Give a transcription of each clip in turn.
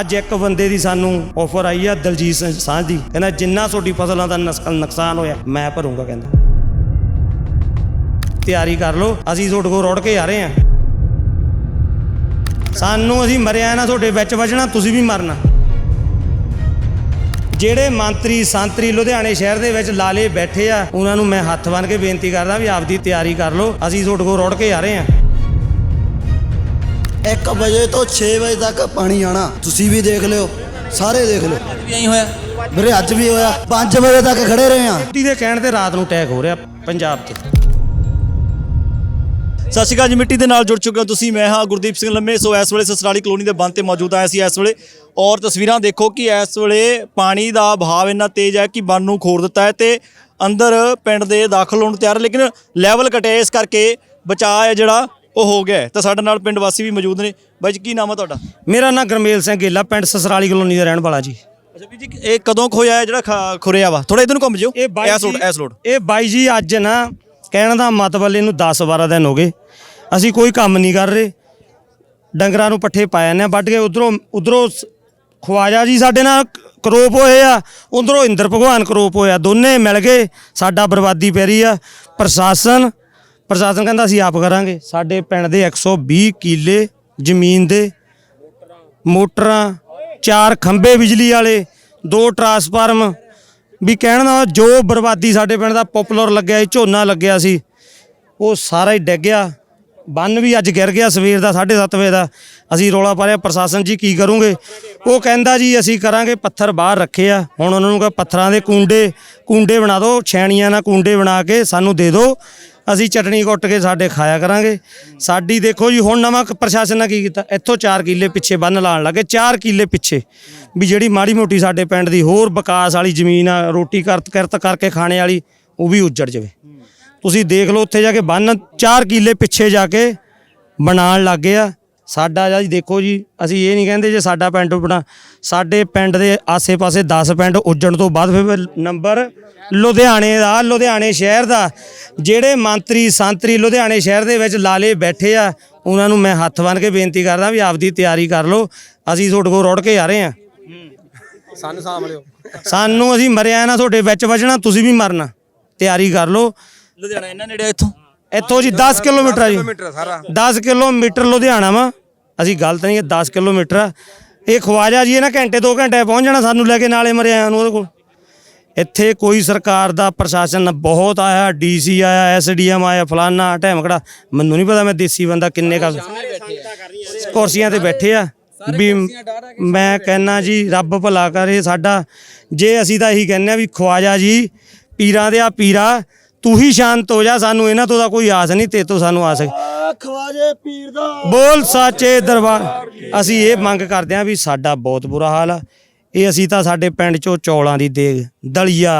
ਅੱਜ ਇੱਕ ਬੰਦੇ ਦੀ ਸਾਨੂੰ ਆਫਰ ਆਈ ਆ ਦਲਜੀਤ ਸਿੰਘ ਸਾਂਝ ਦੀ। ਕਹਿੰਦਾ, ਜਿੰਨਾ ਤੁਹਾਡੀ ਫਸਲਾਂ ਦਾ ਨਸਕਲ ਨੁਕਸਾਨ ਹੋਇਆ, ਮੈਂ ਭਰੂੰਗਾ, ਕਹਿੰਦਾ। ਤਿਆਰੀ ਕਰ ਲਓ, ਅਸੀਂ ਤੁਹਾਡੇ ਕੋਲ ਰੁੜ ਕੇ ਆ ਰਹੇ ਹਾਂ। ਸਾਨੂੰ ਅਸੀਂ ਮਰਿਆ ਨਾ, ਤੁਹਾਡੇ ਵਿੱਚ ਵਜਣਾ, ਤੁਸੀਂ ਵੀ ਮਰਨਾ। ਜਿਹੜੇ ਮੰਤਰੀ, ਸੰਤਰੀ ਲੁਧਿਆਣੇ ਸ਼ਹਿਰ ਦੇ ਵਿੱਚ ਲਾਲੇ ਬੈਠੇ ਆ, ਉਹਨਾਂ ਨੂੰ ਮੈਂ ਹੱਥ ਬੰਨ ਕੇ ਬੇਨਤੀ ਕਰਦਾ ਵੀ ਆਪਦੀ ਤਿਆਰੀ ਕਰ ਲਓ, ਅਸੀਂ ਤੁਹਾਡੇ ਕੋਲ ਰੁੜ ਕੇ ਆ ਰਹੇ ਹਾਂ। 1 ਵਜੇ ਤੋਂ 6 ਵਜੇ ਤੱਕ ਪਾਣੀ ਆਣਾ ਤੁਸੀਂ ਵੀ ਦੇਖ ਲਿਓ ਸਾਰੇ ਦੇਖ ਲਿਓ। ਵੀ ਐਂ ਹੋਇਆ। ਵੀਰੇ ਅੱਜ ਵੀ ਹੋਇਆ। 5 ਵਜੇ ਤੱਕ ਖੜੇ ਰਹੇ ਆ ਮੋਦੀ ਦੇ ਕਹਿਣ ਤੇ ਰਾਤ ਨੂੰ ਅਟੈਕ ਹੋ ਰਿਹਾ ਪੰਜਾਬ 'ਚ। ਸਤਿ ਸ਼੍ਰੀ ਅਕਾਲ ਜੀ ਮਿੱਟੀ ਦੇ ਨਾਲ ਜੁੜ ਚੁੱਕੇ ਹੋ ਤੁਸੀਂ। ਮੈਂ ਹਾਂ ਗੁਰਦੀਪ ਸਿੰਘ ਲੰਮੇ। ਸੋ ਇਸ ਵੇਲੇ ਸਸਰਾਲੀ ਕਲੋਨੀ ਦੇ ਬੰਦ ਤੇ ਮੌਜੂਦ ਆਇਆ ਸੀ ਇਸ ਵੇਲੇ ਔਰ ਤਸਵੀਰਾਂ ਦੇਖੋ ਕਿ ਇਸ ਵੇਲੇ ਪਾਣੀ ਦਾ ਬਹਾਵ ਇੰਨਾ ਤੇਜ਼ ਹੈ ਕਿ ਬੰਨ ਨੂੰ ਖੋਰ ਦਿੱਤਾ ਹੈ ਤੇ ਅੰਦਰ ਪਿੰਡ ਦੇ ਦਾਖਲ ਹੋਣ ਨੂੰ ਤਿਆਰ ਲੇਕਿਨ ਲੈਵਲ ਘਟਿਆ ਇਸ ਕਰਕੇ ਬਚਾਅ ਹੈ ਜਿਹੜਾ ਉਹ ਹੋ ਗਿਆ ਹੈ। ਤਾਂ ਸਾਡੇ ਨਾਲ ਪਿੰਡ ਵਾਸੀ ਵੀ ਮੌਜੂਦ ਨੇ। ਬਾਈ ਜੀ ਕੀ ਨਾਮ ਹੈ ਤੁਹਾਡਾ? ਮੇਰਾ ਨਾਮ ਗਰਮੇਲ ਸਿੰਘ ਗੇਲਾ ਪਿੰਡ ਸਸਰਾਲੀ ਕਲੋਨੀ ਦਾ ਰਹਿਣ ਵਾਲਾ ਜੀ। ਅੱਛਾ ਵੀ ਜੀ ਇਹ ਕਦੋਂ ਕੁ ਹੋਇਆ ਹੈ ਜਿਹੜਾ ਖੁਰਿਆ ਵਾ? ਥੋੜਾ ਇਧਰ ਨੂੰ ਘੁੰਮ ਜਿਓ। ਇਹ ਬਾਈ ਐਸ ਰੋਡ ਐਸ ਰੋਡ ਇਹ ਬਾਈ ਜੀ ਅੱਜ ਨਾ ਕਹਿਣ ਦਾ ਮਤਲਬ ਇਹਨੂੰ 10 12 ਦਿਨ ਹੋ ਗਏ। ਅਸੀਂ ਕੋਈ ਕੰਮ ਨਹੀਂ ਕਰ ਰਹੇ। ਡੰਗਰਾਂ ਨੂੰ ਪੱਠੇ ਪਾਏ ਨੇ ਵੱਢ ਕੇ ਉਧਰੋਂ ਉਧਰੋਂ ਖਵਾਜਾ ਜੀ ਸਾਡੇ ਨਾਲ ਕਰੋਪ ਹੋਏ ਆ। ਉਧਰੋਂ ਇੰਦਰ ਭਗਵਾਨ ਕਰੋਪ ਹੋਇਆ। ਦੋਨੇ ਮਿਲ ਗਏ। ਸਾਡਾ ਬਰਬਾਦੀ ਪੈ ਰਹੀ ਆ। ਪ੍ਰਸ਼ਾਸਨ ਪ੍ਰਸ਼ਾਸਨ ਕਹਿੰਦਾ ਅਸੀਂ ਆਪ ਕਰਾਂਗੇ। ਸਾਡੇ ਪਿੰਡ ਦੇ 120 ਕਿੱਲੇ ਜ਼ਮੀਨ ਦੇ ਮੋਟਰਾਂ, ਚਾਰ ਖੰਭੇ ਬਿਜਲੀ ਵਾਲੇ, ਦੋ ਟਰਾਂਸਫਾਰਮ, ਵੀ ਕਹਿਣ ਦਾ ਜੋ ਬਰਬਾਦੀ ਸਾਡੇ ਪਿੰਡ ਦਾ ਪਪੂਲਰ ਲੱਗਿਆ ਸੀ, ਝੋਨਾ ਲੱਗਿਆ ਸੀ, ਉਹ ਸਾਰਾ ਹੀ ਡਿੱਗ ਗਿਆ। ਬੰਨ ਵੀ ਅੱਜ ਗਿਰ ਗਿਆ ਸਵੇਰ ਦਾ 7:30 ਵਜੇ ਦਾ। ਅਸੀਂ ਰੋਲਾ ਪਾ ਰਹੇ ਪ੍ਰਸ਼ਾਸਨ ਜੀ ਕੀ ਕਰੋਗੇ? ਉਹ ਕਹਿੰਦਾ ਜੀ, ਅਸੀਂ ਕਰਾਂਗੇ ਪੱਥਰ ਬਾਹਰ ਰੱਖੇ ਆ। ਹੁਣ ਉਹਨਾਂ ਨੂੰ ਕਹ, ਪੱਥਰਾਂ ਦੇ ਕੁੰਡੇ ਕੁੰਡੇ ਬਣਾ ਦਿਓ, ਛੈਣੀਆਂ ਨਾਲ ਕੁੰਡੇ ਬਣਾ ਕੇ ਸਾਨੂੰ ਦੇ ਦਿਓ। ਅਸੀਂ ਚਟਣੀ ਕੁੱਟ ਕੇ ਸਾਡੇ ਖਾਇਆ ਕਰਾਂਗੇ। ਸਾਡੀ ਦੇਖੋ ਜੀ, ਹੁਣ ਨਵਾਂ ਪ੍ਰਸ਼ਾਸਨ ਨੇ ਕੀ ਕੀਤਾ? ਇੱਥੋਂ 4 ਕਿੱਲੇ ਪਿੱਛੇ ਬੰਨ ਲਾਣ ਲੱਗੇ 4 ਕਿੱਲੇ ਪਿੱਛੇ। ਵੀ ਜਿਹੜੀ ਮਾੜੀ ਮੋਟੀ ਸਾਡੇ ਪਿੰਡ ਦੀ ਹੋਰ ਵਿਕਾਸ ਵਾਲੀ ਜ਼ਮੀਨ ਆ, ਰੋਟੀ ਕਰਤ ਕਰਤ ਕਰਕੇ ਖਾਣੇ ਵਾਲੀ, ਉਹ ਵੀ ਉੱਜੜ ਜਾਵੇ। ਤੁਸੀਂ ਦੇਖ ਲਓ ਉੱਥੇ ਜਾ ਕੇ ਬੰਨ 4 ਕਿੱਲੇ ਪਿੱਛੇ ਜਾ ਕੇ ਬਣਾਉਣ ਲੱਗੇ ਆ। ਸਾਡਾ ਜੀ, ਦੇਖੋ ਜੀ, ਅਸੀਂ ਇਹ ਨਹੀਂ ਕਹਿੰਦੇ ਜੇ ਸਾਡਾ ਪਿੰਡ ਬਣਾ, ਸਾਡੇ ਪਿੰਡ ਦੇ ਆਸੇ-ਪਾਸੇ 10 ਪਿੰਡ ਉੱਜਣ ਤੋਂ ਬਾਅਦ ਫਿਰ ਨੰਬਰ ਲੁਧਿਆਣੇ ਦਾ ਲੁਧਿਆਣੇ ਸ਼ਹਿਰ ਦਾ। ਜਿਹੜੇ ਮੰਤਰੀ ਸੰਤਰੀ ਲੁਧਿਆਣੇ ਸ਼ਹਿਰ ਦੇ ਵਿੱਚ ਲਾਲੇ ਬੈਠੇ ਆ ਉਹਨਾਂ ਨੂੰ ਮੈਂ ਹੱਥ ਬੰਨ ਕੇ ਬੇਨਤੀ ਕਰਦਾ ਵੀ ਆਪਦੀ ਤਿਆਰੀ ਕਰ ਲਓ। ਅਸੀਂ ਤੁਹਾਡੇ ਕੋਲ ਰੁੜ ਕੇ ਆ ਰਹੇ ਹਾਂ ਸਾਨੂੰ ਸਾਂਭ ਲਿਓ। ਸਾਨੂੰ ਅਸੀਂ ਮਰਿਆ ਨਾ ਤੁਹਾਡੇ ਵਿੱਚ ਵਜਣਾ ਤੁਸੀਂ ਵੀ ਮਰਨਾ। ਤਿਆਰੀ ਕਰ ਲਓ। ਲੁਧਿਆਣਾ ਇਹਨਾਂ ਨੇੜੇ ਆ ਇੱਥੋਂ? ਇੱਥੋਂ ਜੀ 10 ਕਿਲੋਮੀਟਰ ਆ ਜੀ। ਕਿਲੋਮੀਟਰ ਸਾਰਾ। 10 ਕਿਲੋਮੀਟਰ ਲੁਧਿਆਣਾ ਵਾ। ਅਸੀਂ ਗਲਤ ਨਹੀਂ ਇਹ 10 ਕਿਲੋਮੀਟਰ ਆ। ਇਹ ਖਵਾਜਾ ਜੀ ਇਹ ਨਾ ਘੰਟੇ 2 ਘੰਟੇ ਪਹੁੰਚ ਜਾਣਾ ਸਾਨੂੰ ਲੈ ਕੇ ਨਾਲੇ ਮਰਿਆ ਨੂੰ ਉਹਦੇ ਕੋਲ। ਇੱਥੇ ਕੋਈ ਸਰਕਾਰ ਦਾ ਪ੍ਰਸ਼ਾਸਨ ਬਹੁਤ ਆਇਆ ਡੀਸੀ ਆਇਆ ਐਸਡੀਐਮ ਆਇਆ ਫਲਾਨਾ ਢੈਮਕੜਾ ਮੈਨੂੰ ਨਹੀਂ ਪਤਾ ਮੈਂ ਦੇਸੀ ਬੰਦਾ ਕਿੰਨੇ ਕਾ ਕੁਰਸੀਆਂ ਤੇ ਬੈਠੇ ਆ। ਵੀ ਮੈਂ ਕਹਿੰਨਾ ਜੀ ਰੱਬ ਭਲਾ ਕਰੇ ਸਾਡਾ। ਜੇ ਅਸੀਂ ਤਾਂ ਇਹੀ ਕਹਿੰਨੇ ਆ ਵੀ ਖਵਾਜਾ ਜੀ ਪੀਰਾਂ ਦੇ ਆ ਪੀਰਾ ਤੂੰ ਹੀ ਸ਼ਾਂਤ ਹੋ ਜਾ ਸਾਨੂੰ ਇਹਨਾਂ ਤੋਂ ਤਾਂ ਕੋਈ ਆਸ ਨਹੀਂ ਤੇ ਤੋਂ ਸਾਨੂੰ ਆਸ ਖਵਾਜੇ ਪੀਰ ਦਾ। ਬੋਲ ਸਾਚੇ ਦਰਬਾਰ। ਅਸੀਂ ਇਹ ਮੰਗ ਕਰਦੇ ਹਾਂ ਵੀ ਸਾਡਾ ਬਹੁਤ ਬੁਰਾ ਹਾਲ ਆ। ਇਹ ਅਸੀਂ ਤਾਂ ਸਾਡੇ ਪਿੰਡ ਚੋਂ ਚੌਲਾਂ ਦੀ ਦੇਗ ਦਲੀਆ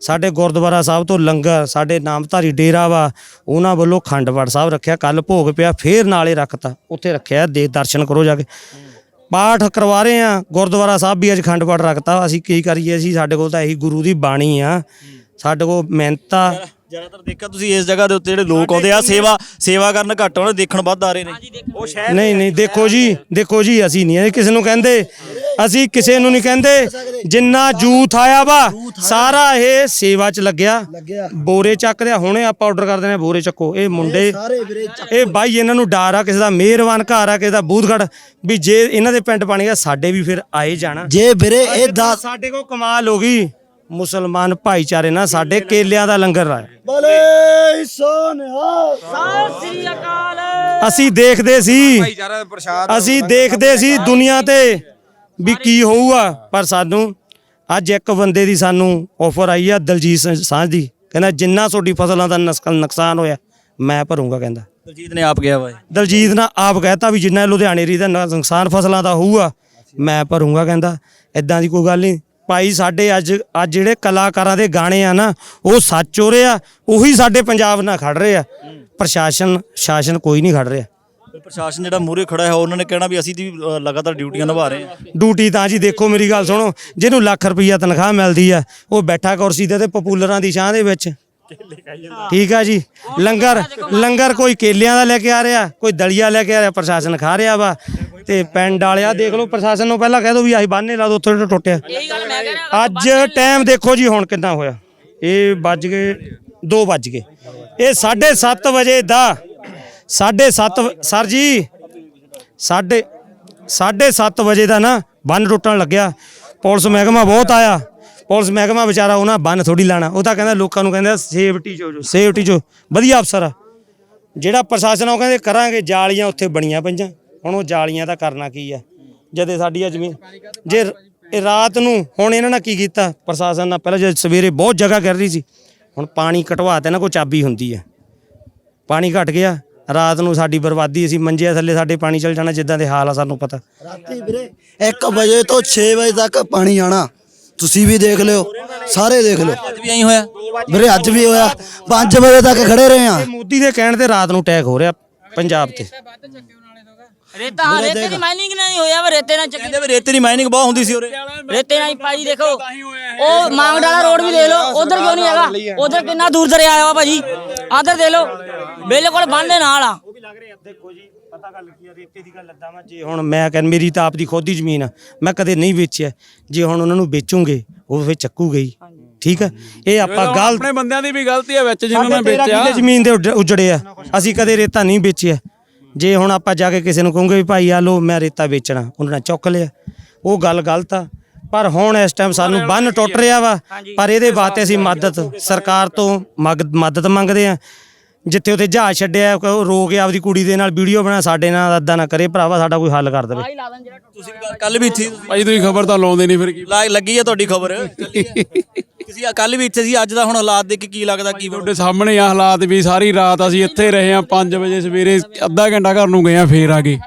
ਸਾਡੇ ਗੁਰਦੁਆਰਾ ਸਾਹਿਬ ਤੋਂ ਲੰਗਰ ਸਾਡੇ ਨਾਮਧਾਰੀ ਡੇਰਾ ਵਾ ਉਹਨਾਂ ਵੱਲੋਂ ਖੰਡਪੜ ਸਾਹਿਬ ਰੱਖਿਆ ਕੱਲ ਭੋਗ ਪਿਆ ਫੇਰ ਨਾਲੇ ਰੱਖਤਾ ਉੱਥੇ ਰੱਖਿਆ ਦੇ ਦਰਸ਼ਨ ਕਰੋ ਜਾ ਕੇ। ਪਾਠ ਕਰਵਾ ਰਹੇ ਆ ਗੁਰਦੁਆਰਾ ਸਾਹਿਬ ਵੀ ਅੱਜ ਖੰਡ ਪਾਠ ਰੱਖਤਾ ਅਸੀਂ ਕੀ ਕਰੀਏ ਅਸੀਂ ਸਾਡੇ ਕੋਲ ਤਾਂ ਇਹੀ ਗੁਰੂ ਦੀ ਬਾਣੀ ਆ ਸਾਡੇ ਕੋਲ ਮਿਹਨਤਾਂ ਜ਼ਿਆਦਾਤਰ ਦੇਖਿਆ ਤੁਸੀਂ ਇਸ ਜਗ੍ਹਾ ਦੇ ਉੱਤੇ ਜਿਹੜੇ ਲੋਕ ਆਉਂਦੇ ਆ ਸੇਵਾ ਸੇਵਾ ਕਰਨ ਘੱਟ ਆਉਂਦੇ ਦੇਖਣ ਵੱਧ ਆ ਰਹੇ ਨੇ। ਉਹ ਸ਼ਹਿਰ ਨਹੀਂ ਨਹੀਂ ਦੇਖੋ ਜੀ ਦੇਖੋ ਜੀ ਅਸੀਂ ਨਹੀਂ ਇਹ ਕਿਸੇ ਨੂੰ ਕਹਿੰਦੇ। ਅਸੀਂ ਕਿਸੇ ਨੂੰ ਨਹੀਂ ਕਹਿੰਦੇ। ਜਿੰਨਾ ਜੂਥ ਆਇਆ ਵਾ ਸਾਰਾ ਇਹ ਸੇਵਾ 'ਚ ਲੱਗਿਆ। ਲੱਗਿਆ। ਬੋਰੇ ਚੱਕਦੇ ਆ ਹੁਣੇ ਆਪਾਂ ਆਰਡਰ ਕਰ ਦਿੰਦੇ ਆ ਬੋਰੇ ਚੱਕੋ। ਇਹ ਮੁੰਡੇ ਚੱਕ- ਇਹ ਬਾਈ ਇਹਨਾਂ ਨੂੰ ਡਰ ਆ ਕਿਸੇ ਦਾ ਮਿਹਰਬਾਨ ਘਰ ਆ ਕਿਸੇ ਦਾ ਬੂਧਗੜ ਵੀ ਜੇ ਇਹਨਾਂ ਦੇ ਪਿੰਡ ਪਾਣੀ ਆ ਸਾਡੇ ਵੀ ਫਿਰ ਆਏ ਜਾਣਾ। ਜੇ ਵੀਰੇ ਇਹ 10 ਸਾਡੇ ਕੋਲ ਕਮਾਲ ਹੋ ਗਈ। ਮੁਸਲਮਾਨ ਭਾਈਚਾਰੇ ਨਾਲ ਸਾਡੇ ਕੇਲਿਆਂ ਦਾ ਲੰਗਰ ਲਾਇਆ ਬਲੇ ਸੋਨਿਆ ਅਸੀਂ ਦੇਖਦੇ ਸੀ। ਦਾ ਅਸੀਂ ਦੇਖਦੇ ਸੀ ਦੁਨੀਆ ਤੇ। ਵੀ ਕੀ ਹੋਊਗਾ? ਪਰ ਸਾਨੂੰ ਅੱਜ ਇੱਕ ਬੰਦੇ ਦੀ ਸਾਨੂੰ ਆਫਰ ਆਈ ਆ ਦਲਜੀਤ ਸਿੰਘ ਸਾਂਝ ਦੀ। ਕਹਿੰਦਾ ਜਿੰਨਾ ਤੁਹਾਡੀ ਫਸਲਾਂ ਦਾ ਨਸਕਲ ਨੁਕਸਾਨ ਹੋਇਆ ਮੈਂ ਭਰੂੰਗਾ ਕਹਿੰਦਾ। ਦਲਜੀਤ ਨੇ ਆਪ ਗਿਆ ਵਾ। ਦਲਜੀਤ ਨੇ ਆਪ ਕਹਿਤਾ ਵੀ ਜਿੰਨਾ ਲੁਧਿਆਣੇ ਰੀ ਦਾ ਨੁਕਸਾਨ ਫਸਲਾਂ ਦਾ ਹੋਊਗਾ ਮੈਂ ਭਰੂੰਗਾ ਕਹਿੰਦਾ। ਇਦਾਂ ਦੀ ਕੋਈ ਗੱਲ ਨਹੀਂ ਭਾਈ ਸਾਡੇ ਅੱਜ ਅੱਜ ਜਿਹੜੇ ਕਲਾਕਾਰਾਂ ਦੇ ਗਾਣੇ ਆ ਨਾ ਉਹ ਸੱਚ ਹੋ ਰਹੇ ਆ ਉਹੀ ਸਾਡੇ ਪੰਜਾਬ ਨਾਲ ਖੜ ਰਹੇ ਆ। ਪ੍ਰਸ਼ਾਸਨ ਸ਼ਾਸਨ ਕੋਈ ਨਹੀਂ ਖੜ ਰਿਹਾ। ਪ੍ਰਸ਼ਾਸਨ ਜਿਹੜਾ ਮੂਹਰੇ ਖੜਾ ਹੈ ਉਹਨਾਂ ਨੇ ਕਹਿਣਾ ਵੀ ਅਸੀਂ ਦੀ ਲਗਾਤਾਰ ਡਿਊਟੀਆਂ ਨਿਭਾ ਰਹੇ ਹਾਂ। ਡਿਊਟੀ ਤਾਂ ਜੀ ਦੇਖੋ ਮੇਰੀ ਗੱਲ ਸੁਣੋ ਜਿਹਨੂੰ ਲੱਖ ਰੁਪਈਆ ਤਨਖਾਹ ਮਿਲਦੀ ਆ ਉਹ ਬੈਠਾ ਕੁਰਸੀ ਤੇ ਤੇ ਪਪੂਲਰਾਂ ਦੀ ਛਾਂ ਦੇ ਵਿੱਚ। ਠੀਕ ਆ ਜੀ? ਲੰਗਰ ਲੰਗਰ ਕੋਈ ਕੇਲਿਆਂ ਦਾ ਲੈ ਕੇ ਆ ਰਿਹਾ ਕੋਈ ਦਲੀਆ ਲੈ ਕੇ ਆ ਰਿਹਾ ਪ੍ਰਸ਼ਾਸਨ ਖਾ ਰਿਹਾ ਵਾ। ਤੇ ਪਿੰਡ ਵਾਲਿਆ ਦੇਖ ਲਓ ਪ੍ਰਸ਼ਾਸਨ ਨੂੰ ਪਹਿਲਾਂ ਕਹਿ ਦੋ ਵੀ ਆਹੀ ਬਾਨੇ ਲਾ ਦੋ ਉੱਥੇ ਟੁੱਟਿਆ। ਅੱਜ ਟਾਈਮ ਦੇਖੋ ਜੀ ਹੁਣ ਕਿੰਨਾ ਹੋਇਆ। ਇਹ ਵੱਜ ਗਏ 2 ਵੱਜ ਗਏ। ਇਹ 7:30 ਵਜੇ ਦਾ 7:30 ਸਰ ਜੀ, ਸਾਢੇ 7:30 ਵਜੇ ਦਾ ਨਾ ਬੰਨ ਟੁੱਟਣ ਲੱਗਿਆ। ਪੁਲਿਸ ਮਹਿਕਮਾ ਬਹੁਤ ਆਇਆ। ਪੁਲਿਸ ਮਹਿਕਮਾ ਵਿਚਾਰਾ ਉਹਨਾਂ ਬੰਨ ਥੋੜੀ ਲਾਣਾ। ਉਹ ਤਾਂ ਕਹਿੰਦਾ, ਲੋਕਾਂ ਨੂੰ ਕਹਿੰਦਾ ਸੇਫਟੀ ਚੋ ਜੋ ਸੇਫਟੀ ਚੋ ਵਧੀਆ ਅਫਸਰ ਆ। ਜਿਹੜਾ ਪ੍ਰਸ਼ਾਸਨ ਆ, ਉਹ ਕਹਿੰਦੇ, ਕਰਾਂਗੇ, ਜਾਲੀਆਂ ਉੱਥੇ ਬਣੀਆਂ ਪਈਆਂ। ਹੁਣ ਉਹ ਜਾਲੀਆਂ ਦਾ ਕਰਨਾ ਕੀ ਆ? ਜਦੇ ਸਾਡੀ ਆ ਜ਼ਮੀਨ ਜੇ ਇਹ ਰਾਤ ਨੂੰ, ਹੁਣ ਇਹਨਾਂ ਨੇ ਕੀ ਕੀਤਾ? ਪ੍ਰਸ਼ਾਸਨ ਨਾਲ ਪਹਿਲਾਂ ਜੇ ਸਵੇਰੇ ਬਹੁਤ ਜਗ੍ਹਾ ਕਰ ਰਹੀ ਸੀ। ਹੁਣ ਪਾਣੀ ਘਟਵਾ ਤੇ ਨਾ ਕੋਈ ਚਾਬੀ ਹੁੰਦੀ ਹੈ ਪਾਣੀ ਘਟ ਗਿਆ। ਰਾਤ ਨੂੰ ਸਾਡੀ ਬਰਬਾਦੀ ਅਸੀਂ ਮੰਜੇ ਥੱਲੇ ਸਾਡੇ ਪਾਣੀ ਚਲ ਜਾਣਾ ਜਿੱਦਾਂ ਦੇ ਹਾਲ ਆ ਸਾਨੂੰ ਪਤਾ। ਰਾਤੀ ਵੀਰੇ 1 ਵਜੇ ਤੋਂ 6 ਵਜੇ ਤੱਕ ਪਾਣੀ ਆਣਾ। ਤੁਸੀਂ ਵੀ ਦੇਖ ਲਿਓ ਸਾਰੇ ਦੇਖ ਲਿਓ। ਅੱਜ ਵੀ ਐਂ ਹੋਇਆ? ਵੀਰੇ ਅੱਜ ਵੀ ਹੋਇਆ। 5 ਵਜੇ ਤੱਕ ਖੜੇ ਰਹੇ ਆ ਮੋਦੀ ਦੇ ਕਹਿਣ ਤੇ ਰਾਤ ਨੂੰ ਅਟੈਕ ਹੋ ਰਿਹਾ ਪੰਜਾਬ ਤੇ। ਰੇਤਾ ਹਾਂ ਰੇਤੇ ਦੀ ਮਾਈਨਿੰਗ ਨਹੀਂ ਹੋਇਆ ਵਾ ਰੇਤੇ ਨਾਲ ਚੱਕੀ ਕਹਿੰਦੇ ਵੀ ਰੇਤੇ ਦੀ ਮਾਈਨਿੰਗ ਬਹੁਤ ਹੁੰਦੀ ਸੀ ਉਰੇ। ਰੇਤੇ ਨਾਲ ਹੀ ਭਾਜੀ ਦੇਖੋ ਉਹ ਮੰਗਡਾਲਾ ਰੋਡ ਵੀ ਦੇ ਲਓ ਉਧਰ ਕਿਉਂ ਨਹੀਂ ਹੈਗਾ? ਉਧਰ ਕਿੰਨਾ ਦੂਰ ਦਰਿਆ ਆਇਆ ਵਾ ਭਾਜੀ। ਲਓ ਬਿਲਕੁਲ ਬੰਨ ਦੇ ਨਾਲ ਆ। ਉਹ ਵੀ ਲੱਗ ਰਿਹਾ ਦੇਖੋ ਜੀ ਪਤਾ ਗੱਲ ਕੀ ਆ ਰੇਤੇ ਦੀ ਗੱਲ ਲੱਦਾ ਵਾ ਜੇ ਹੁਣ ਮੈਂ ਕਹਿੰ ਮੇਰੀ ਤਾਂ ਆਪਦੀ ਖੁਦ ਦੀ ਜ਼ਮੀਨ ਆ ਮੈਂ ਕਦੇ ਨਹੀਂ ਵੇਚਿਆ। ਜੇ ਹੁਣ ਉਹਨਾਂ ਨੂੰ ਵੇਚੂਗੇ ਉਹ ਫੇ ਚੱਕੂ ਗਈ ਠੀਕ ਹੈ ਇਹ ਆਪਾਂ ਗਲਤ ਆਪਣੇ ਬੰਦਿਆਂ ਦੀ ਵੀ ਗਲਤੀ ਹੈ ਵਿੱਚ ਜਿਨ੍ਹਾਂ ਨੇ ਵੇਚਿਆ। ਜ਼ਮੀਨ ਦੇ ਉਜੜੇ ਆ। ਅਸੀਂ ਕਦੇ ਰੇਤਾ ਨਹੀਂ ਵੇਚਿਆ। ਜੇ ਹੁਣ ਆਪਾਂ ਜਾ ਕੇ ਕਿਸੇ ਨੂੰ ਕਹੂੰਗੇ ਵੀ ਭਾਈ ਆ ਲੋ ਮੈਂ ਰੇਤਾ ਵੇਚਣਾ ਉਹਨਾਂ ਨੇ ਚੁੱਕ ਲਿਆ। ਉਹ ਗੱਲ ਗਲਤ ਆ। ਪਰ ਹੁਣ ਇਸ ਟਾਈਮ ਸਾਨੂੰ ਬੰਨ ਟੁੱਟ ਰਿਹਾ ਵਾ। ਪਰ ਇਹਦੇ ਵਾਸਤੇ ਅਸੀਂ ਮਦਦ ਸਰਕਾਰ ਤੋਂ ਮਦਦ ਮੰਗਦੇ ਆ। ਜਿੱਥੇ ਉਥੇ ਜਹਾਜ਼ ਛੱਡਿਆ ਉਹ ਰੋ ਕੇ ਆਪਦੀ ਕੁੜੀ ਦੇ ਨਾਲ ਵੀਡੀਓ ਬਣਾ ਸਾਡੇ ਨਾਲ ਅੱਦਾ ਨਾ ਕਰੇ ਭਰਾਵਾ ਸਾਡਾ ਕੋਈ ਹੱਲ ਕਰ ਦੇਵੇ। ਤੁਸੀਂ ਕੱਲ ਵੀ ਇੱਥੇ ਭਾਈ। ਤੁਸੀਂ ਖਬਰ ਤਾਂ ਲਾਉਂਦੇ ਨਹੀਂ ਫਿਰ ਕੀ? ਲੱਗੀ ਹੈ ਤੁਹਾਡੀ ਖਬਰ। ਤੁਸੀਂ ਕੱਲ ਵੀ ਇੱਥੇ ਸੀ ਅੱਜ ਦਾ ਹੁਣ ਹਾਲਾਤ ਦੇਖ ਕੇ ਕੀ ਲੱਗਦਾ ਕੀ? ਤੁਹਾਡੇ ਸਾਹਮਣੇ ਆ ਹਾਲਾਤ ਵੀ ਸਾਰੀ ਰਾਤ ਅਸੀਂ ਇੱਥੇ ਰਹੇ ਆ 5 ਵਜੇ ਸਵੇਰੇ ਅੱਧਾ ਘੰਟਾ ਘਰ ਨੂੰ ਗਏ ਆ ਫੇਰ ਆ ਗਏ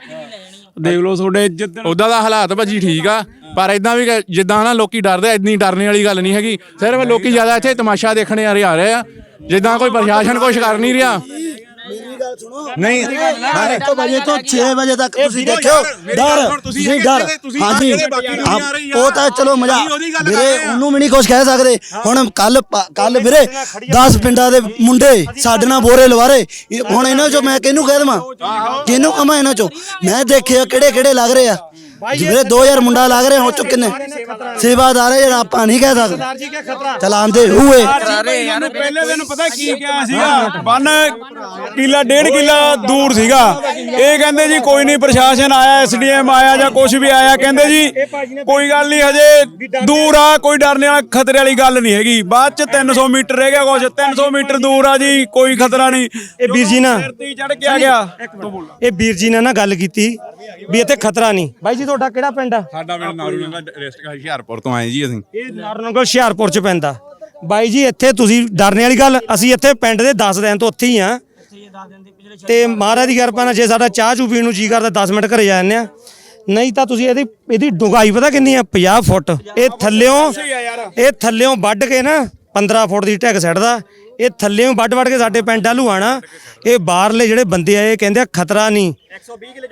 ਦੇਖ ਲਓ ਤੁਹਾਡੇ ਉਦਾਂ ਦਾ ਹਾਲਾਤ ਭਾਜੀ ਠੀਕ ਆ ਪਰ ਇਦਾਂ ਵੀ ਜਿੱਦਾਂ ਨਾ ਲੋਕੀ ਡਰਦੇ ਇੰਨੀ ਡਰਨੇ ਵਾਲੀ ਗੱਲ ਨਹੀਂ ਹੈਗੀ। ਸਿਰਫ ਲੋਕੀ ਜ਼ਿਆਦਾ ਇੱਥੇ ਤਮਾਸ਼ਾ ਦੇਖਣੇ ਆ ਰਹੇ ਆ ਜਿੱਦਾਂ ਕੋਈ ਪ੍ਰਸ਼ਾਸਨ ਕੁਝ ਕਰ ਨਹੀਂ ਰਿਹਾ। ਮੇਰੀ ਗੱਲ ਸੁਣੋ। ਨਹੀਂ 1 ਵਜੇ ਤੋਂ 6 ਵਜੇ ਤੱਕ ਤੁਸੀਂ ਦੇਖਿਓ। ਡਰ ਤੁਸੀਂ ਡਰ। ਹਾਂਜੀ। ਉਹ ਤਾਂ ਚਲੋ ਮਜ਼ਾ ਵੀਰੇ ਉਹਨੂੰ ਵੀ ਨਹੀਂ ਕੁਝ ਕਹਿ ਸਕਦੇ। ਹੁਣ ਕੱਲ ਕੱਲ ਵੀਰੇ 10 ਪਿੰਡਾਂ ਦੇ ਮੁੰਡੇ ਸਾਡੇ ਨਾਲ ਬੋਰੇ ਲਵਾਰੇ। ਹੁਣ ਇਹਨਾਂ ਚੋਂ ਮੈਂ ਕਿਹਨੂੰ ਕਹਿ ਦੇਵਾਂ? ਕਿਹਨੂੰ ਕਮਾ ਇਹਨਾਂ ਚੋਂ? ਮੈਂ ਦੇਖਿਆ ਕਿਹੜੇ ਕਿਹੜੇ ਲੱਗ ਰਹੇ ਆ। ਵੀਰੇ 2000 ਮੁੰਡਾ ਲੱਗ ਰਹੇ ਹੋ ਚੁੱਕ ਕਿੰਨੇ ਸੇਵਾਦਾਰ ਹੈ ਜਿਹੜਾ ਆਪਾਂ ਨਹੀਂ ਕਹਿ ਸਕਦੇ। ਚਲਾਉਂਦੇ ਹੋਏ। ਯਾਰ ਪਹਿਲੇ ਦਿਨ ਪਤਾ ਕੀ ਕਿਹਾ ਸੀਗਾ? ਬੰਨ ਕਿਲਾ ਡੇਢ ਕਿਲਾ ਦੂਰ ਸੀਗਾ। ਇਹ ਕਹਿੰਦੇ ਜੀ ਕੋਈ ਨਹੀਂ ਪ੍ਰਸ਼ਾਸਨ ਆਇਆ ਐਸਡੀਐਮ ਆਇਆ ਜਾਂ ਕੁਝ ਵੀ ਆਇਆ ਕਹਿੰਦੇ ਜੀ ਕੋਈ ਗੱਲ ਨਹੀਂ ਹਜੇ ਦੂਰ ਆ ਕੋਈ ਡਰਨੇ ਵਾਲਾ ਖਤਰੇ ਵਾਲੀ ਗੱਲ ਨਹੀਂ ਹੈਗੀ। ਬਾਅਦ ਚ 300 ਮੀਟਰ ਰਹਿ ਗਿਆ ਕੁਝ 300 ਮੀਟਰ ਦੂਰ ਆ ਜੀ ਕੋਈ ਖਤਰਾ ਨਹੀਂ। ਇਹ ਵੀਰ ਜੀ ਨਾ ਚੜ ਕੇ ਆ ਗਿਆ। ਇਹ ਵੀਰ ਜੀ ਨੇ ਨਾ ਗੱਲ ਕੀਤੀ ਵੀ ਇੱਥੇ ਖਤਰਾ ਨਹੀਂ। ਬਾਈ ਜੀ ਤੁਹਾਡਾ ਕਿਹੜਾ ਪਿੰਡ ਆ? ਸਾਡਾ ਪਿੰਡ ਨਾਰੂਗਾ ਡਿਸਟ੍ਰਿਕਟ ਹੁਸ਼ਿਆਰਪੁਰ ਤੋਂ ਆਏ ਜੀ ਅਸੀਂ। ਇਹ ਨਾਰਨਗਲ ਹੁਸ਼ਿਆਰਪੁਰ ਚ ਪੈਂਦਾ। ਬਾਈ ਜੀ ਇੱਥੇ ਤੁਸੀਂ ਡਰਨੇ ਵਾਲੀ ਗੱਲ ਅਸੀਂ ਇੱਥੇ ਪਿੰਡ ਦੇ 10 ਦਿਨ ਤੋਂ ਉੱਥੇ ਹੀ ਆ। ਤੇ ਮਹਾਰਾਜ ਦੀ ਕਿਰਪਾ ਨਾਲ ਜੇ ਸਾਡਾ ਚਾਹ ਚੂ ਪੀਣ ਨੂੰ ਜੀ ਕਰਦਾ 10 ਮਿੰਟ ਘਰੇ ਜਾ ਜਾਂਦੇ ਆ। ਨਹੀਂ ਤਾਂ ਤੁਸੀਂ ਇਹਦੀ ਇਹਦੀ ਡੁੰਗਾਈ ਪਤਾ ਕਿੰਨੀ ਆ? 50 ਫੁੱਟ। ਇਹ ਥੱਲਿਓਂ ਇਹ ਥੱਲਿਓਂ ਵੱਢ ਕੇ ਨਾ 15 ਫੁੱਟ ਦੀ ਢਿੱਗ ਸੱਟਦਾ। ਇਹ ਥੱਲਿਓਂ ਵੱਢ ਵੱਢ ਕੇ ਸਾਡੇ ਪਿੰਡ ਆਲੂ ਆਣਾ। ਇਹ ਬਾਹਰਲੇ ਜਿਹੜੇ ਬੰਦੇ ਆ ਇਹ ਕਹਿੰਦੇ ਆ ਖਤਰਾ ਨਹੀਂ।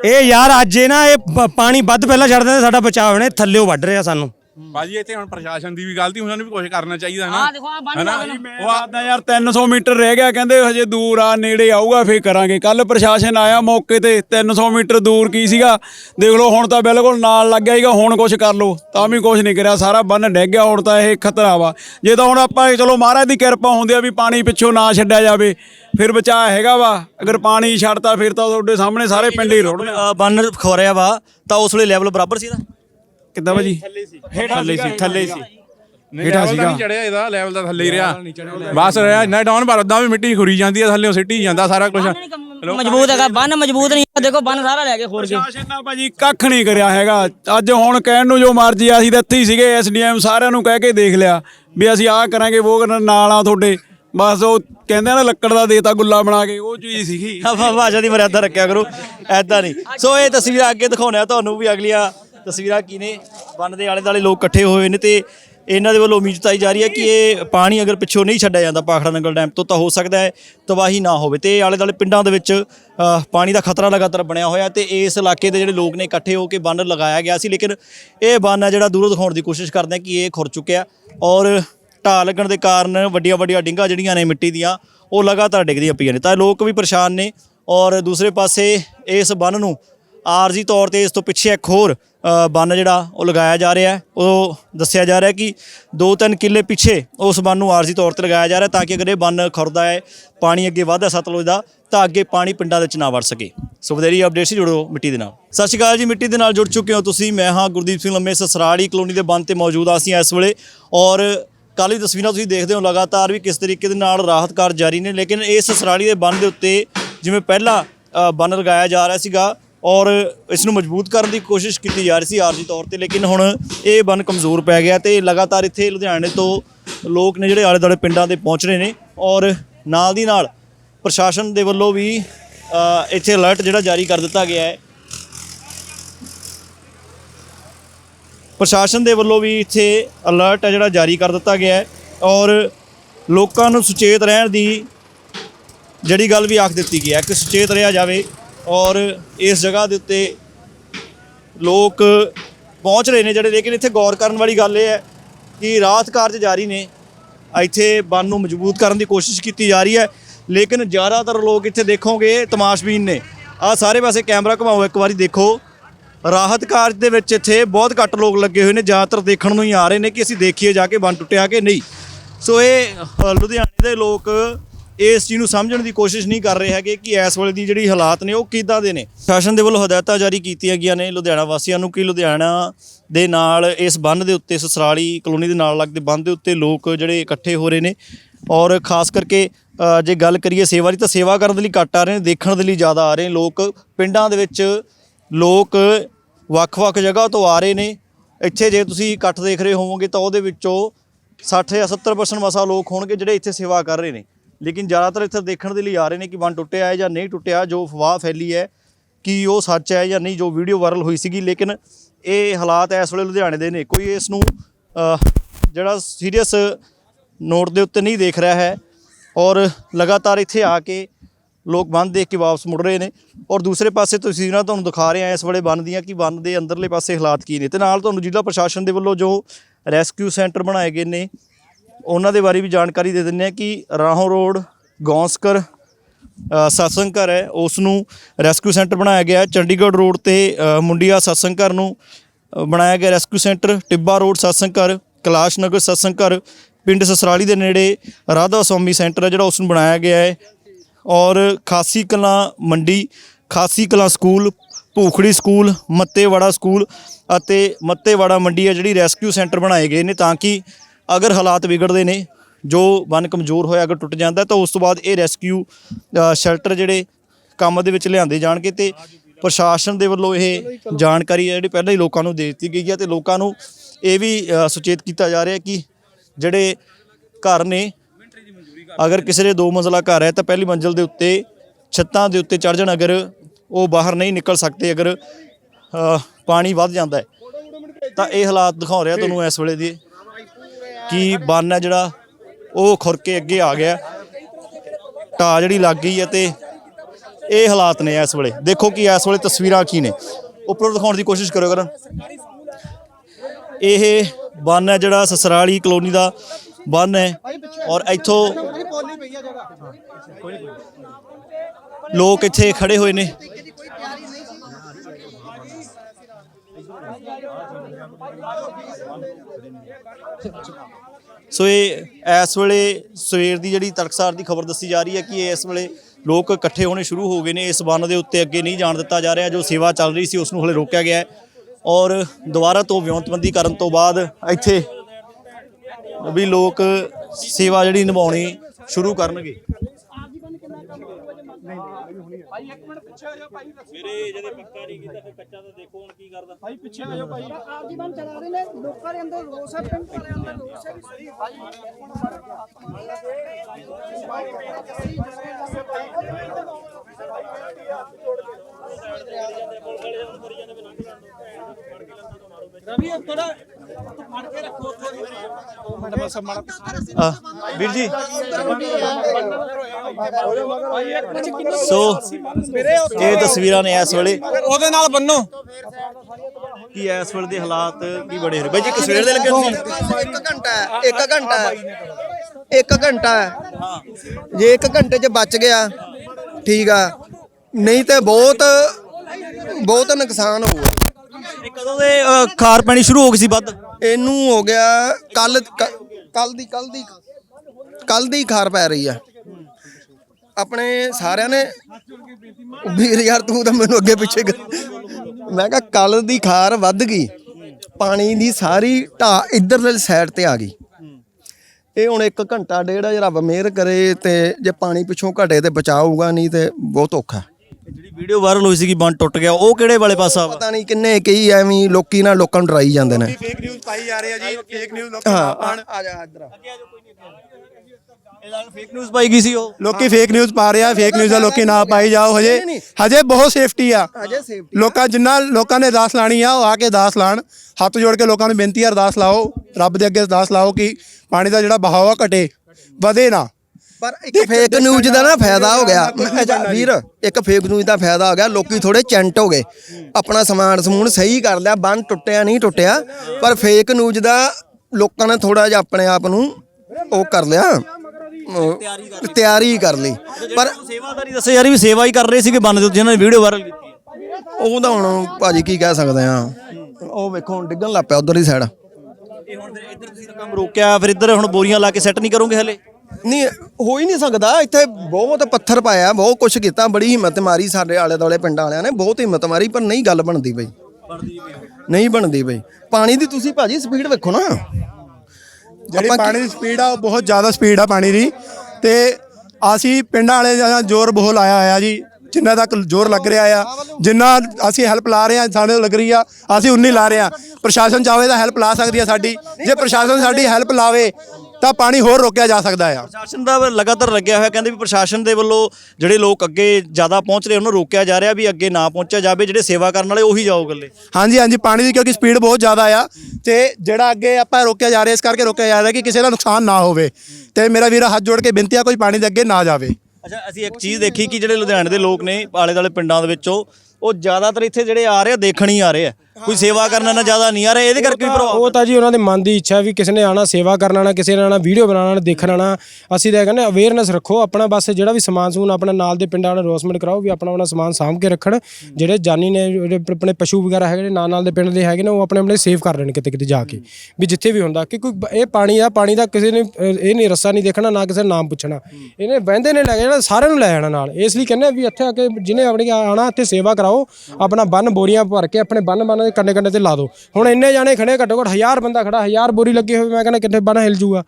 ਇਹ ਯਾਰ ਅੱਜ ਇਹ ਨਾ ਇਹ ਪ- ਪਾਣੀ ਵੱਧ ਪਹਿਲਾਂ ਛੱਡ ਦਿੰਦੇ ਸਾਡਾ ਬਚਾਅ ਹੋਣੇ ਥੱਲਿਓਂ ਵੱਢ ਰਿਹਾ ਸਾਨੂੰ। ਭਾਜੀ ਇੱਥੇ ਹੁਣ ਪ੍ਰਸ਼ਾਸਨ ਦੀ ਵੀ ਗਲਤੀ ਉਹਨਾਂ ਨੂੰ ਵੀ ਕੁਝ ਕਰਨਾ ਚਾਹੀਦਾ ਨਾ। ਆ ਦੇਖੋ ਆ ਬੰਨ ਲਾ ਦੇਣਾ। ਮੈਂ ਆਦਾ ਯਾਰ 300 ਮੀਟਰ ਰਹਿ ਗਿਆ ਕਹਿੰਦੇ ਹਜੇ ਦੂਰ ਆ ਨੇੜੇ ਆਊਗਾ ਫੇਰ ਕਰਾਂਗੇ। ਕੱਲ ਪ੍ਰਸ਼ਾਸਨ ਆਇਆ ਮੌਕੇ ਤੇ 300 ਮੀਟਰ ਦੂਰ ਕੀ ਸੀਗਾ? ਦੇਖ ਲਓ ਹੁਣ ਤਾਂ ਬਿਲਕੁਲ ਨਾਲ ਲੱਗ ਗਿਆ ਸੀਗਾ ਹੁਣ ਕੁਝ ਕਰ ਲਓ। ਤਾਂ ਵੀ ਕੁਝ ਨਹੀਂ ਕਰਿਆ ਸਾਰਾ ਬੰਨ ਡਿੱਗ ਗਿਆ ਹੁਣ ਤਾਂ ਇਹ ਖਤਰਾ ਵਾ। ਜੇ ਤਾਂ ਹੁਣ ਆਪਾਂ ਚਲੋ ਮਹਾਰਾਜ ਦੀ ਕਿਰਪਾ ਹੁੰਦੀ ਆ ਵੀ ਪਾਣੀ ਪਿੱਛੋਂ ਨਾ ਛੱਡਿਆ ਜਾਵੇ ਫਿਰ ਬਚਾਅ ਹੈਗਾ ਵਾ। ਅਗਰ ਪਾਣੀ ਛੱਡਤਾ ਫਿਰ ਤਾਂ ਤੁਹਾਡੇ ਸਾਹਮਣੇ ਸਾਰੇ ਪਿੰਡ ਹੀ ਰੁੜਨੇ। ਅ, ਬੰਨ ਖੋਰਿਆ ਵਾ ਤਾਂ ਉਸ ਵੇਲੇ ਲੈਵਲ ਬਰਾਬਰ ਸੀ ਇਹਦਾ ਕਿੱਦਾਂ ਭਾਜੀ? ਥੱਲੇ ਸੀ। ਥੱਲੇ ਸੀ ਹੇਠਾਂ ਸੀਗਾ। ਨਹੀਂ ਚੜਿਆ ਇਹਦਾ ਲੈਵਲ ਦਾ ਥੱਲੇ ਹੀ ਰਿਹਾ। ਬਸ ਰਿਹਾ ਇੰਨਾ ਡਾਊਨ ਪਰ ਉਦਾਂ ਵੀ ਮਿੱਟੀ ਖੁਰੀ ਜਾਂਦੀ ਆ ਥੱਲੇ ਸਿੱਟੀ ਜਾਂਦਾ ਸਾਰਾ ਕੁਝ ਮਜ਼ਬੂਤ ਹੈਗਾ ਬੰਨ ਮਜ਼ਬੂਤ ਨਹੀਂ ਹੈ। ਦੇਖੋ ਬੰਨ ਸਾਰਾ ਲੈ ਕੇ ਖੋਰ ਕੇ। ਪ੍ਰਸ਼ਾਸਨ ਨੇ ਭਾਜੀ ਕੱਖ ਨਹੀਂ ਕਰਿਆ ਹੈਗਾ। ਅੱਜ ਹੁਣ ਕਹਿਣ ਨੂੰ ਜੋ ਮਰਜ਼ੀ ਆ, ਅਸੀਂ ਤਾਂ ਇੱਥੇ ਹੀ ਸੀਗੇ ਐਸਡੀਐਮ ਸਾਰਿਆਂ ਨੂੰ ਕਹਿ ਕੇ ਦੇਖ ਲਿਆ ਵੀ ਅਸੀਂ ਆਹ ਕਰਾਂਗੇ ਉਹ ਕਰਾਂਗੇ ਨਾਲ ਆ ਤੁਹਾਡੇ। ਬਸ ਉਹ ਕਹਿੰਦੇ ਨਾ ਲੱਕੜ ਦਾ ਦੇਤਾ ਗੁੱਲਾ ਬਣਾ ਕੇ ਉਹ ਚੀਜ਼ ਸੀਗੀ। ਆਪਾਂ ਭਾਸ਼ਾ ਦੀ ਮਰਿਆਦਾ ਰੱਖਿਆ ਕਰੋ ਐਦਾਂ ਨਹੀਂ। ਸੋ ਇਹ ਤਸਵੀਰਾਂ ਅੱਗੇ ਦਿਖਾਉਣੇ ਤੁਹਾਨੂੰ ਵੀ ਅਗਲੀਆਂ ਤਸਵੀਰਾਂ ਕੀ ਨੇ? ਬੰਨ ਦੇ ਆਲੇ ਦੁਆਲੇ ਲੋਕ ਇਕੱਠੇ ਹੋਏ ਨੇ ਤੇ ਇਹਨਾਂ ਦੇ ਵੱਲੋਂ ਉਮੀਦ ਜਤਾਈ ਜਾ ਰਹੀ ਹੈ ਕਿ ਇਹ ਪਾਣੀ ਅਗਰ ਪਿੱਛੋਂ ਨਹੀਂ ਛੱਡਿਆ ਜਾਂਦਾ ਪਾਖੜਾ ਨੰਗਲ ਡੈਮ ਤੋਂ ਤਾਂ ਹੋ ਸਕਦਾ ਹੈ ਤਬਾਹੀ ਨਾ ਹੋਵੇ। ਤੇ ਆਲੇ ਦੁਆਲੇ ਪਿੰਡਾਂ ਦੇ ਵਿੱਚ ਅ, ਪਾਣੀ ਦਾ ਖਤਰਾ ਲਗਾਤਾਰ ਬਣਿਆ ਹੋਇਆ ਤੇ ਇਸ ਇਲਾਕੇ ਦੇ ਜਿਹੜੇ ਲੋਕ ਨੇ ਇਕੱਠੇ ਹੋ ਕੇ ਬੰਨ ਲਗਾਇਆ ਗਿਆ ਸੀ ਲੇਕਿਨ ਇਹ ਬੰਨ ਹੈ ਜਿਹੜਾ ਦੂਰੋਂ ਦਿਖਾਉਣ ਦੀ ਕੋਸ਼ਿਸ਼ ਕਰਦੇ ਆ ਕਿ ਇਹ ਖੁਰ ਚੁੱਕਿਆ ਔਰ ਢਾਹ ਲੱਗਣ ਦੇ ਕਾਰਨ ਵੱਡੀਆਂ ਵੱਡੀਆਂ ਡਿੰਗਾਂ ਜਿਹੜੀਆਂ ਨੇ ਮਿੱਟੀ ਦੀਆਂ ਉਹ ਲਗਾਤਾਰ ਡਿੱਗਦੀਆਂ ਪਈਆਂ ਨੇ। ਤਾਂ ਲੋਕ ਵੀ ਪਰੇਸ਼ਾਨ ਨੇ ਔਰ ਦੂਸਰੇ ਪਾਸੇ ਇਸ ਬੰਨ ਨੂੰ ਆਰਜ਼ੀ ਤੌਰ ਤੇ ਇਸ ਤੋਂ ਪਿੱਛੇ ਇੱਕ ਹੋਰ ਬੰਨ ਜਿਹੜਾ ਉਹ ਲਗਾਇਆ ਜਾ ਰਿਹਾ ਹੈ। ਉਹ ਦੱਸਿਆ ਜਾ ਰਿਹਾ ਕਿ 2-3 ਕਿੱਲੇ ਪਿੱਛੇ ਉਸ ਬੰਨ ਨੂੰ ਆਰਜ਼ੀ ਤੌਰ ਤੇ ਲਗਾਇਆ ਜਾ ਰਿਹਾ ਤਾਂ ਕਿ ਅਗਰ ਇਹ ਬੰਨ ਖੁਰਦਾ ਹੈ, ਪਾਣੀ ਅੱਗੇ ਵਧਦਾ ਸਤਲੁਜ ਦਾ, ਤਾਂ ਅੱਗੇ ਪਾਣੀ ਪਿੰਡਾਂ ਦੇ ਵਿੱਚ ਨਾ ਵੜ ਸਕੇ। ਸੋ ਵਧੇਰੀ ਅਪਡੇਟ ਸੀ, ਜੁੜੋ ਮਿੱਟੀ ਦੇ ਨਾਲ। ਸਤਿ ਸ਼੍ਰੀ ਅਕਾਲ ਜੀ, ਮਿੱਟੀ ਦੇ ਨਾਲ ਜੁੜ ਚੁੱਕੇ ਹੋ ਤੁਸੀਂ। ਮੈਂ ਹਾਂ ਗੁਰਦੀਪ ਸਿੰਘ ਲੰਮੇ ਸਸਰਾੜੀ ਕਲੋਨੀ ਦੇ ਬੰਨ ਤੇ ਮੌਜੂਦ ਆ ਅਸੀਂ ਇਸ ਵੇਲੇ। ਔਰ ਕੱਲ੍ਹ ਦੀ ਤਸਵੀਰਾਂ ਤੁਸੀਂ ਦੇਖਦੇ ਹੋ, ਲਗਾਤਾਰ ਵੀ ਕਿਸ ਤਰੀਕੇ ਦੇ ਨਾਲ ਰਾਹਤ ਕਾਰਜ ਜਾਰੀ ਨੇ। ਲੇਕਿਨ ਇਸ ਸਸਰਾੜੀ ਦੇ ਬੰਨ ਦੇ ਉੱਤੇ ਜਿਵੇਂ ਪਹਿਲਾਂ ਬੰਨ ਲਗਾਇਆ ਜਾ ਰਿਹਾ ਸੀਗਾ ਔਰ ਇਸ ਨੂੰ ਮਜ਼ਬੂਤ ਕਰਨ ਦੀ ਕੋਸ਼ਿਸ਼ ਕੀਤੀ ਜਾ ਰਹੀ ਸੀ ਆਰਜ਼ੀ ਤੌਰ ਤੇ, ਲੇਕਿਨ ਹੁਣ ਇਹ ਬੰਨ ਕਮਜ਼ੋਰ ਪੈ ਗਿਆ ਤੇ ਲਗਾਤਾਰ ਇੱਥੇ ਲੁਧਿਆਣੇ ਤੋਂ ਲੋਕ ਨੇ ਜਿਹੜੇ ਆਲੇ ਦੁਆਲੇ ਪਿੰਡਾਂ ਦੇ ਪਹੁੰਚ ਰਹੇ ਨੇ ਔਰ ਨਾਲ ਦੀ ਨਾਲ ਪ੍ਰਸ਼ਾਸਨ ਦੇ ਵੱਲੋਂ ਵੀ ਇੱਥੇ ਅਲਰਟ ਜਿਹੜਾ ਜਾਰੀ ਕਰ ਦਿੱਤਾ ਗਿਆ ਹੈ। ਪ੍ਰਸ਼ਾਸਨ ਦੇ ਵੱਲੋਂ ਵੀ ਇੱਥੇ ਅਲਰਟ ਹੈ ਜਿਹੜਾ ਜਾਰੀ ਕਰ ਦਿੱਤਾ ਗਿਆ ਹੈ ਔਰ ਲੋਕਾਂ ਨੂੰ ਸੁਚੇਤ ਰਹਿਣ ਦੀ ਜਿਹੜੀ ਗੱਲ ਵੀ ਆਖ ਦਿੱਤੀ ਗਈ ਹੈ ਕਿ ਸੁਚੇਤ ਰਿਹਾ ਜਾਵੇ। ਔਰ ਇਸ ਜਗ੍ਹਾ ਦੇ ਉੱਤੇ ਲੋਕ ਪਹੁੰਚ ਰਹੇ ਨੇ ਜਿਹੜੇ, ਲੇਕਿਨ ਇੱਥੇ ਗੌਰ ਕਰਨ ਵਾਲੀ ਗੱਲ ਇਹ ਹੈ ਕਿ ਰਾਹਤ ਕਾਰਜ ਜਾਰੀ ਨੇ। ਇੱਥੇ ਬੰਨ ਨੂੰ ਮਜ਼ਬੂਤ ਕਰਨ ਦੀ ਕੋਸ਼ਿਸ਼ ਕੀਤੀ ਜਾ ਰਹੀ ਹੈ, ਲੇਕਿਨ ਜ਼ਿਆਦਾਤਰ ਲੋਕ ਇੱਥੇ ਦੇਖੋਗੇ ਤਮਾਸ਼ਬੀਨ ਨੇ। ਆ ਸਾਰੇ ਪਾਸੇ ਕੈਮਰਾ ਘੁਮਾਓ, ਇੱਕ ਵਾਰੀ ਦੇਖੋ। ਰਾਹਤ ਕਾਰਜ ਦੇ ਵਿੱਚ ਇੱਥੇ ਬਹੁਤ ਘੱਟ ਲੋਕ ਲੱਗੇ ਹੋਏ ਨੇ, ਜ਼ਿਆਦਾਤਰ ਦੇਖਣ ਨੂੰ ਹੀ ਆ ਰਹੇ ਨੇ ਕਿ ਅਸੀਂ ਦੇਖੀਏ ਜਾ ਕੇ ਬੰਨ ਟੁੱਟਿਆ ਕਿ ਨਹੀਂ। ਸੋ ਇਹ ਲੁਧਿਆਣੇ ਦੇ ਲੋਕ ਇਸ ਚੀਜ਼ ਨੂੰ ਸਮਝਣ ਦੀ ਕੋਸ਼ਿਸ਼ ਨਹੀਂ ਕਰ ਰਹੇ ਹੈਗੇ ਕਿ ਇਸ ਵੇਲੇ ਦੀ ਜਿਹੜੀ ਹਾਲਾਤ ਨੇ ਉਹ ਕਿੱਦਾਂ ਦੇ ਨੇ। ਸ਼ਾਸਨ ਦੇ ਵੱਲੋਂ ਹਦਾਇਤਾਂ ਜਾਰੀ ਕੀਤੀਆਂ ਗਈਆਂ ਨੇ ਲੁਧਿਆਣਾ ਵਾਸੀਆਂ ਨੂੰ ਕਿ ਲੁਧਿਆਣਾ ਦੇ ਨਾਲ ਇਸ ਬੰਨ ਦੇ ਉੱਤੇ ਸਸਰਾਲੀ ਕਲੋਨੀ ਦੇ ਨਾਲ ਲੱਗਦੇ ਬੰਨ ਦੇ ਉੱਤੇ ਲੋਕ ਜਿਹੜੇ ਇਕੱਠੇ ਹੋ ਰਹੇ ਨੇ ਔਰ ਖਾਸ ਕਰਕੇ ਜੇ ਗੱਲ ਕਰੀਏ ਸੇਵਾ ਦੀ ਤਾਂ ਸੇਵਾ ਕਰਨ ਦੇ ਲਈ ਘੱਟ ਆ ਰਹੇ ਨੇ, ਦੇਖਣ ਦੇ ਲਈ ਜ਼ਿਆਦਾ ਆ ਰਹੇ ਨੇ। ਲੋਕ ਪਿੰਡਾਂ ਦੇ ਵਿੱਚ ਲੋਕ ਵੱਖ-ਵੱਖ ਜਗ੍ਹਾ ਤੋਂ ਆ ਰਹੇ ਨੇ। ਇੱਥੇ ਜੇ ਤੁਸੀਂ ਇਕੱਠ ਦੇਖ ਰਹੇ ਹੋਵੋਗੇ ਤਾਂ ਉਹਦੇ ਵਿੱਚੋਂ 60 ਜਾਂ 70% ਮਸਾ ਲੋਕ ਹੋਣਗੇ ਜਿਹੜੇ ਇੱਥੇ ਸੇਵਾ ਕਰ ਰਹੇ ਨੇ। ਲੇਕਿਨ ਜ਼ਿਆਦਾਤਰ ਇੱਥੇ ਦੇਖਣ ਦੇ ਲਈ ਆ ਰਹੇ ਨੇ ਕਿ ਬੰਨ ਟੁੱਟਿਆ ਹੈ ਜਾਂ ਨਹੀਂ ਟੁੱਟਿਆ, ਜੋ ਅਫਵਾਹ ਫੈਲੀ ਹੈ, ਕਿ ਉਹ ਸੱਚ ਹੈ ਜਾਂ ਨਹੀਂ, ਜੋ ਵੀਡੀਓ ਵਾਇਰਲ ਹੋਈ ਸੀਗੀ। ਲੇਕਿਨ ਇਹ ਹਾਲਾਤ ਇਸ ਵੇਲੇ ਲੁਧਿਆਣੇ ਦੇ ਨੇ। ਕੋਈ ਇਸ ਨੂੰ ਜਿਹੜਾ ਸੀਰੀਅਸ ਨੋਟ ਦੇ ਉੱਤੇ ਨਹੀਂ ਦੇਖ ਰਿਹਾ ਹੈ ਔਰ ਲਗਾਤਾਰ ਇੱਥੇ ਆ ਕੇ ਲੋਕ ਬੰਨ ਦੇਖ ਕੇ ਵਾਪਸ ਮੁੜ ਰਹੇ ਨੇ। ਔਰ ਦੂਸਰੇ ਪਾਸੇ ਤਸਵੀਰਾਂ ਤੁਹਾਨੂੰ ਦਿਖਾ ਰਹੇ ਆ ਇਸ ਵੇਲੇ ਬੰਨ ਦੀਆਂ ਕਿ ਬੰਨ ਦੇ ਅੰਦਰਲੇ ਪਾਸੇ ਹਾਲਾਤ ਕੀ ਨੇ। ਤੇ ਨਾਲ ਤੁਹਾਨੂੰ ਜ਼ਿਲ੍ਹਾ ਪ੍ਰਸ਼ਾਸਨ ਦੇ ਵੱਲੋਂ ਜੋ ਰੈਸਕਿਊ ਸੈਂਟਰ ਬਣਾਏ ਗਏ ਨੇ ਉਹਨਾਂ ਦੇ ਬਾਰੇ ਵੀ ਜਾਣਕਾਰੀ ਦੇ ਦਿੰਦੇ ਆ ਕਿ ਰਾਹੋਂ ਰੋਡ ਗੌਂਸਕਰ ਸਤਸੰਗ ਘਰ ਹੈ। ਉਸ ਨੂੰ ਰੈਸਕਿਊ ਸੈਂਟਰ ਬਣਾਇਆ ਗਿਆ ਹੈ। ਚੰਡੀਗੜ੍ਹ ਰੋਡ ਤੇ ਅ, ਮੁੰਡੀਆ ਸਤਸੰਗ ਘਰ ਨੂੰ ਬਣਾਇਆ ਗਿਆ ਰੈਸਕਿਊ ਸੈਂਟਰ। ਟਿੱਬਾ ਰੋਡ ਸਤਸੰਗ ਘਰ ਕੈਲਾਸ਼ ਨਗਰ ਸਤਸੰਗ ਘਰ ਪਿੰਡ ਸਸਰਾਲੀ ਦੇ ਨੇੜੇ ਰਾਧਾ ਸਵਾਮੀ ਸੈਂਟਰ ਹੈ ਜਿਹੜਾ ਉਸ ਨੂੰ ਬਣਾਇਆ ਗਿਆ ਹੈ। ਔਰ ਖਾਸੀ ਕਲਾਂ ਮੰਡੀ Khasi Kalan school Bhukhri school Mattewara school ਅਤੇ ਮੱਤੇਵਾੜਾ ਮੰਡੀ ਹੈ ਜਿਹੜੀ ਰੈਸਕਿਊ ਸੈਂਟਰ ਬਣਾਏ ਗਏ ਨੇ ਤਾਂ ਕਿ ਅਗਰ ਹਾਲਾਤ ਵਿਗੜਦੇ ਨੇ, ਜੋ ਵਨ ਕਮਜ਼ੋਰ ਹੋਇਆ, ਅਗਰ ਟੁੱਟ ਜਾਂਦਾ, ਤਾਂ ਉਸ ਤੋਂ ਬਾਅਦ ਇਹ ਰੈਸਕਿਊ ਸ਼ੈਲਟਰ ਜਿਹੜੇ ਕੰਮ ਦੇ ਵਿੱਚ ਲਿਆਂਦੇ ਜਾਣਗੇ ਤੇ ਪ੍ਰਸ਼ਾਸਨ ਦੇ ਵੱਲੋਂ ਇਹ ਜਾਣਕਾਰੀ ਹੈ ਜਿਹੜੀ ਪਹਿਲਾਂ ਹੀ ਲੋਕਾਂ ਨੂੰ ਦੇ ਦਿੱਤੀ ਗਈ ਹੈ ਤੇ ਲੋਕਾਂ ਨੂੰ ਇਹ ਵੀ ਸੁਚੇਤ ਕੀਤਾ ਜਾ ਰਿਹਾ ਕਿ ਜਿਹੜੇ ਘਰ ਨੇ, ਅਗਰ ਕਿਸੇ ਦੇ ਦੋ ਮੰਜ਼ਲਾ ਘਰ ਹੈ, ਤਾਂ ਪਹਿਲੀ ਮੰਜ਼ਲ ਦੇ ਉੱਤੇ ਛੱਤਾਂ ਦੇ ਉੱਤੇ ਚੜ ਜਾਣ, ਅਗਰ ਉਹ ਬਾਹਰ ਨਹੀਂ ਨਿਕਲ ਸਕਦੇ, ਅਗਰ ਪਾਣੀ ਵੱਧ ਜਾਂਦਾ ਹੈ। ਤਾਂ ਇਹ ਹਾਲਾਤ ਦਿਖਾ ਰਿਹਾ ਤੁਹਾਨੂੰ ਇਸ ਵੇਲੇ ਦੀ। ਕਿ ਬੰਨ ਹੈ ਜਿਹੜਾ ਉਹ ਖੁਰ ਕੇ ਅੱਗੇ ਆ ਗਿਆ। ਢਾਹ ਜਿਹੜੀ ਲੱਗ ਗਈ ਹੈ ਤੇ ਇਹ ਹਾਲਾਤ ਨੇ ਇਸ ਵੇਲੇ। ਦੇਖੋ ਕਿ ਇਸ ਵੇਲੇ ਤਸਵੀਰਾਂ ਕੀ ਨੇ। ਉੱਪਰੋਂ ਦਿਖਾਉਣ ਦੀ ਕੋਸ਼ਿਸ਼ ਕਰਿਓ ਕਰਨ। ਇਹ ਬੰਨ ਹੈ ਜਿਹੜਾ ਸਸਰਾਲੀ ਕਲੋਨੀ ਦਾ ਬੰਨ ਹੈ ਔਰ ਇੱਥੋਂ ਲੋਕ ਇੱਥੇ ਖੜੇ ਹੋਏ ਨੇ। ਸੋ ਇਹ ਇਸ ਵੇਲੇ ਸਵੇਰ ਦੀ ਜਿਹੜੀ ਤੜਕਸਾਰ ਦੀ ਖਬਰ ਦੱਸੀ ਜਾ ਰਹੀ ਹੈ ਕਿ ਇਸ ਵੇਲੇ ਲੋਕ ਇਕੱਠੇ ਹੋਣੇ ਸ਼ੁਰੂ ਹੋ ਗਏ ਨੇ। ਇਸ ਬੰਨ ਦੇ ਉੱਤੇ ਅੱਗੇ ਨਹੀਂ ਜਾਣ ਦਿੱਤਾ ਜਾ ਰਿਹਾ। ਜੋ ਸੇਵਾ ਚੱਲ ਰਹੀ ਸੀ, ਉਸ ਨੂੰ ਹਲੇ ਰੋਕਿਆ ਗਿਆ ਹੈ। ਔਰ ਦੁਬਾਰਾ ਤੋਂ ਵਿਉਂਤਬੰਦੀ ਕਰਨ ਤੋਂ ਬਾਅਦ ਇੱਥੇ ਵੀ ਲੋਕ ਸੇਵਾ ਜਿਹੜੀ ਨਿਭਾਉਣੀ ਸ਼ੁਰੂ ਕਰਨਗੇ। ਮੇਰੇ ਜਦੇ ਪੱਕਾ ਨਹੀਂ ਕੀਤਾ ਫਿਰ ਕੱਚਾ ਤਾਂ ਦੇਖੋ ਹੁਣ ਕੀ ਕਰਦਾ। ਭਾਈ ਪਿੱਛੇ ਆ ਜਾਓ ਭਾਈ। ਆਪਦੀ ਬੰਦ ਚਲਾ ਰਹੇ ਨੇ ਲੋਕਾਂ ਦੇ ਅੰਦਰ ਰੋਸ ਹੈ ਪਿੰਡ ਵਾਲੇ ਅੰਦਰ ਰੋਸ ਹੈ ਵੀ ਸਹੀ ਭਾਈ ਆ। ਵੀਰ ਜੀ। ਸੋ ਇਹ ਤਸਵੀਰਾਂ ਨੇ ਇਸ ਵੇਲੇ। ਉਹਦੇ ਨਾਲ ਬੰਨੋ। ਕੀ ਇਸ ਵੇਲੇ ਦੇ ਹਾਲਾਤ? ਕੀ ਬੜੇ ਹੋ ਬਾਈ ਜੀ ਇੱਕ ਸਵੇਰ ਦੇ ਲੱਗੇ ਤੁਸੀਂ ਇੱਕ ਘੰਟਾ ਹੈ ਇੱਕ ਘੰਟਾ ਹੈ। ਇੱਕ ਘੰਟਾ ਹੈ। ਜੇ ਇੱਕ ਘੰਟੇ 'ਚ ਬਚ ਗਿਆ ਠੀਕ ਆ। ਨਹੀਂ ਤੇ ਬਹੁਤ ਬਹੁਤ ਨੁਕਸਾਨ ਹੋਊਗਾ। ਇਹ ਕਦੋਂ ਦੇ ਅ, ਖਾਰ ਪੈਣੀ ਸ਼ੁਰੂ ਹੋ ਗਈ ਸੀ ਵੱਧ? ਇਹਨੂੰ ਹੋ ਗਿਆ ਕੱਲ ਕੱਲ ਦੀ ਕੱਲ ਦੀ ਕੱਲ ਦੀ ਖਾਰ ਪੈ ਰਹੀ ਆ। ਆਪਣੇ ਸਾਰਿਆਂ ਨੇ ਵੀਰ ਯਾਰ ਤੂੰ ਤਾਂ ਮੈਨੂੰ ਅੱਗੇ ਪਿੱਛੇ ਕਰ- ਮੈਂ ਕਿਹਾ ਕੱਲ ਦੀ ਖਾਰ ਵੱਧ ਗਈ ਪਾਣੀ ਦੀ ਸਾਰੀ ਢਾ ਇਧਰਲੇ ਸਾਈਡ ਤੇ ਆ ਗਈ। ਇਹ ਹੁਣ ਇੱਕ ਘੰਟਾ ਡੇਢ ਆ ਜੇ ਰੱਬ ਮਿਹਰ ਕਰੇ ਤੇ ਜੇ ਪਾਣੀ ਪਿੱਛੋਂ ਘਟੇ ਤੇ ਬਚਾਊਗਾ ਨਹੀਂ ਤੇ ਬਹੁਤ ਔਖਾ। ਜਿਹੜੀ ਵੀਡੀਓ ਵਾਇਰਲ ਹੋਈ ਸੀ ਕਿ ਬੰਨ ਟੁੱਟ ਗਿਆ ਉਹ ਕਿਹੜੇ ਵਾਲੇ ਪਾਸਾ? ਵਾ ਪਤਾ ਨਹੀਂ ਕਿੰਨੇ ਕਈ ਐਵੇਂ ਹੀ ਲੋਕੀ ਨਾਲ ਲੋਕਾਂ ਨੂੰ ਡਰਾਈ ਜਾਂਦੇ ਨੇ। ਫੇਕ ਨਿਊਜ਼ ਪਾਈ ਜਾ ਰਹੇ ਆ ਜੀ ਫੇਕ ਨਿਊਜ਼ ਲੋਕੀ ਆ ਜਾ ਇੱਧਰ ਫੇਕ ਨਿਊਜ਼ ਪਾਈ ਗਈ ਸੀ ਉਹ? ਲੋਕੀ ਫੇਕ ਨਿਊਜ਼ ਪਾ ਰਹੇ ਆ ਫੇਕ ਨਿਊਜ਼ ਆ ਲੋਕੀ ਨਾ ਪਾਈ ਜਾਓ ਹਜੇ। ਹਜੇ ਬਹੁਤ ਸੇਫਟੀ ਆ। ਅਜੇ ਸੇਫਟੀ ਲੋਕਾਂ ਜਿੰਨਾ ਲੋਕਾਂ ਨੇ ਅਰਦਾਸ ਲਾਣੀ ਆ ਉਹ ਆ ਕੇ ਅਰਦਾਸ ਲਾਣ। ਹੱਥ ਜੋੜ ਕੇ ਲੋਕਾਂ ਨੂੰ ਬੇਨਤੀ ਆ ਅਰਦਾਸ ਲਾਓ। ਰੱਬ ਦੇ ਅੱਗੇ ਅਰਦਾਸ ਲਾਓ ਕਿ ਪਾਣੀ ਦਾ ਜਿਹੜਾ ਬਹਾਵ ਆ ਘਟੇ। ਵਧੇ ਨਾ। ਪਰ ਇੱਕ ਫੇਕ ਨਿਊਜ਼ ਦਾ ਨਾ ਫਾਇਦਾ ਹੋ ਗਿਆ। ਵੀਰ ਇੱਕ ਫੇਕ ਨਿਊਜ਼ ਦਾ ਫਾਇਦਾ ਹੋ ਗਿਆ। ਲੋਕੀ ਥੋੜੇ ਚੈਂਟ ਹੋ ਗਏ। ਆਪਣਾ ਸਮਾਨ ਸਮੂਨ ਸਹੀ ਕਰ ਲਿਆ ਬੰਨ ਟੁੱਟਿਆ ਨਹੀਂ ਟੁੱਟਿਆ। ਪਰ ਫੇਕ ਨਿਊਜ਼ ਦਾ ਲੋਕਾਂ ਨੇ ਥੋੜਾ ਜਿਹਾ ਆਪਣੇ ਆਪ ਨੂੰ ਉਹ ਕਰ ਲਿਆ। ਤਿਆਰੀ ਕਰ ਲਈ। ਪਰ ਸੇਵਾਦਾਰੀ ਦੱਸੇ ਯਾਰ ਵੀ ਸੇਵਾ ਹੀ ਕਰ ਰਹੇ ਸੀਗੇ ਬੰਨ ਦੇ ਜਿਨ੍ਹਾਂ ਨੇ ਵੀਡੀਓ ਵਾਇਰਲ ਕੀਤੀ ਹੈ। ਉਹ ਤਾਂ ਹੁਣ ਭਾਜੀ ਕੀ ਕਹਿ ਸਕਦੇ ਆ ਉਹ ਵੇਖੋ ਹੁਣ ਡਿੱਗਣ ਲੱਗ ਪਿਆ ਉਧਰ ਦੀ ਸਾਈਡ ਇਹ ਹੁਣ ਫਿਰ ਇੱਧਰ ਤੁਸੀਂ ਕੰਮ ਰੋਕਿਆ ਫਿਰ ਇੱਧਰ ਹੁਣ ਬੋਰੀਆਂ ਲਾ ਕੇ ਸੈੱਟ ਨਹੀਂ ਕਰੋਗੇ ਹਲੇ? ਨਹੀਂ ਹੋ ਹੀ ਨਹੀਂ ਸਕਦਾ। ਇੱਥੇ ਬਹੁਤ ਪੱਥਰ ਪਾਇਆ ਬਹੁਤ ਕੁਛ ਕੀਤਾ ਬੜੀ ਹਿੰਮਤ ਮਾਰੀ ਸਾਡੇ ਆਲੇ ਦੁਆਲੇ ਪਿੰਡਾਂ ਵਾਲਿਆਂ ਨੇ ਬਹੁਤ ਹਿੰਮਤ ਮਾਰੀ ਪਰ ਨਹੀਂ ਗੱਲ ਬਣਦੀ ਬਈ। ਨਹੀਂ ਬਣਦੀ ਬਈ। ਪਾਣੀ ਦੀ ਤੁਸੀਂ ਭਾਜੀ ਸਪੀਡ ਵੇਖੋ ਨਾ। ਜਿਹੜੀ ਆਪਾਂ ਪਾਣੀ ਦੀ ਸਪੀਡ ਆ ਉਹ ਬਹੁਤ ਜ਼ਿਆਦਾ ਸਪੀਡ ਆ ਪਾਣੀ ਦੀ। ਤੇ ਅਸੀਂ ਪਿੰਡਾਂ ਵਾਲੇ ਦਾ ਜ਼ੋਰ ਬਹੁਤ ਲਾਇਆ ਹੋਇਆ ਜੀ ਜਿੰਨਾ ਤੱਕ ਜ਼ੋਰ ਲੱਗ ਰਿਹਾ ਆ ਜਿੰਨਾ ਅਸੀਂ ਹੈਲਪ ਲਾ ਰਹੇ ਆ ਸਾਡੇ ਲੱਗ ਰਹੀ ਆ ਅਸੀਂ ਉਨੀ ਲਾ ਰਹੇ ਆ। ਪ੍ਰਸ਼ਾਸਨ ਚਾਹਵੇ ਤਾਂ ਹੈਲਪ ਲਾ ਸਕਦੀ ਆ ਸਾਡੀ। ਜੇ ਪ੍ਰਸ਼ਾਸਨ ਸਾਡੀ ਹੈਲਪ ਲਾਵੇ ਤਾਂ ਪਾਣੀ ਹੋਰ ਰੋਕਿਆ ਜਾ ਸਕਦਾ ਆ। ਪ੍ਰਸ਼ਾਸਨ ਦਾ ਲਗਾਤਾਰ ਲੱਗਿਆ ਹੋਇਆ ਕਹਿੰਦੇ ਵੀ ਪ੍ਰਸ਼ਾਸਨ ਦੇ ਵੱਲੋਂ ਜਿਹੜੇ ਲੋਕ ਅੱਗੇ ਜ਼ਿਆਦਾ ਪਹੁੰਚ ਰਹੇ ਉਹਨਾਂ ਰੋਕਿਆ ਜਾ ਰਿਹਾ ਵੀ ਅੱਗੇ ਨਾ ਪਹੁੰਚਿਆ ਜਾਵੇ ਜਿਹੜੇ ਸੇਵਾ ਕਰਨ ਵਾਲੇ ਉਹੀ ਜਾਓ ਗੱਲੇ ਹਾਂਜੀ ਹਾਂਜੀ ਪਾਣੀ ਦੀ ਕਿਉਂਕਿ ਸਪੀਡ ਬਹੁਤ ਜ਼ਿਆਦਾ ਆ ਤੇ ਜਿਹੜਾ ਅੱਗੇ ਆਪਾਂ ਰੋਕਿਆ ਜਾ ਰਿਹਾ ਇਸ ਕਰਕੇ ਰੋਕਿਆ ਜਾ ਰਿਹਾ ਕਿ ਕਿਸੇ ਦਾ ਨੁਕਸਾਨ ਨਾ ਹੋਵੇ ਤੇ ਮੇਰਾ ਵੀਰ ਹੱਥ ਜੋੜ ਕੇ ਬੇਨਤੀ ਆ ਕੋਈ ਪਾਣੀ ਦੇ ਅੱਗੇ ਨਾ ਜਾਵੇ। ਅੱਛਾ ਅਸੀਂ ਇੱਕ ਚੀਜ਼ ਦੇਖੀ ਕਿ ਜਿਹੜੇ ਲੁਧਿਆਣੇ ਦੇ ਲੋਕ ਨੇ ਆਲੇ ਦੁਆਲੇ ਪਿੰਡਾਂ ਦੇ ਵਿੱਚੋਂ ਉਹ ਜ਼ਿਆਦਾਤਰ ਇੱਥੇ ਜਿਹੜੇ ਆ ਰਹੇ ਆ ਦੇਖਣ ਹੀ ਆ ਰਹੇ ਆ। ਕੋਈ ਸੇਵਾ ਕਰਨ ਨਾਲ ਜ਼ਿਆਦਾ ਨਹੀਂ ਆ ਰਹੇ ਇਹਦੇ ਕਰਕੇ ਵੀ ਪ੍ਰਭਾਵ ਉਹ ਤਾਂ ਜੀ ਉਹਨਾਂ ਦੇ ਮਨ ਦੀ ਇੱਛਾ ਵੀ ਕਿਸੇ ਨੇ ਆਣਾ ਸੇਵਾ ਕਰਨ ਆਣਾ ਕਿਸੇ ਨੇ ਆਣਾ ਵੀਡੀਓ ਬਣਾਉਣਾ ਦੇਖਣ ਆਣਾ ਅਸੀਂ ਤਾਂ ਕਹਿੰਦੇ ਅਵੇਅਰਨੈਸ ਰੱਖੋ ਆਪਣਾ ਬਸ ਜਿਹੜਾ ਵੀ ਸਮਾਨ ਸਮੂਨ ਆਪਣਾ ਨਾਲ ਦੇ ਪਿੰਡਾਂ ਨਾਲ ਰੋਸਮੈਂਟ ਕਰਾਓ ਵੀ ਆਪਣਾ ਆਪਣਾ ਸਮਾਨ ਸਾਂਭ ਕੇ ਰੱਖਣ। ਜਿਹੜੇ ਜਾਨੀ ਨੇ ਜਿਹੜੇ ਆਪਣੇ ਪਸ਼ੂ ਵਗੈਰਾ ਹੈਗੇ ਨੇ ਨਾਲ ਨਾਲ ਦੇ ਪਿੰਡ ਦੇ ਹੈਗੇ ਨੇ ਉਹ ਆਪਣੇ ਆਪਣੇ ਸੇਵ ਕਰ ਲੈਣ ਕਿਤੇ ਕਿਤੇ ਜਾ ਕੇ। ਵੀ ਜਿੱਥੇ ਵੀ ਹੁੰਦਾ ਕਿ ਕੋਈ ਇਹ ਪਾਣੀ ਆ ਪਾਣੀ ਦਾ ਕਿਸੇ ਨੇ ਅਹ, ਇਹ ਨਹੀਂ ਰੱਸਾ ਨਹੀਂ ਦੇਖਣਾ ਨਾ ਕਿਸੇ ਦਾ ਨਾਮ ਪੁੱਛਣਾ। ਇਹਨੇ ਬਹਿੰਦੇ ਨੇ ਲੈ ਜਾਣਾ ਸਾਰਿਆਂ ਨੂੰ ਲੈ ਜਾਣਾ ਨਾਲ। ਇਸ ਲਈ ਕਹਿੰਦੇ ਆ ਵੀ ਇੱਥੇ ਆ ਕੇ ਜਿਹਨੇ ਆਪਣੀ ਆਣਾ ਇੱਥੇ ਸੇਵਾ ਕਰਾਓ। ਆਪਣਾ ਬੰਨ ਬੋਰੀਆਂ ਭਰ ਕੇ ਆਪਣੇ ਬੰਨ ਬੰਨ ਦੇ ਕੰਨੇ ਕੰਨੇ ਤੇ ਲਾ ਦਿਓ ਹੁਣ ਇੰਨੇ ਜਾਣੇ ਖੜੇ ਘੱਟੋ ਘੱਟ 1000 ਬੰਦਾ ਖੜਾ 1000 ਬੋਰੀ ਲੱਗੀ ਹੋਵੇ ਮੈਂ ਕਹਿੰਦਾ ਕਿੰਨੇ ਬੰਨ ਹਿਲ ਜੂਗਾ।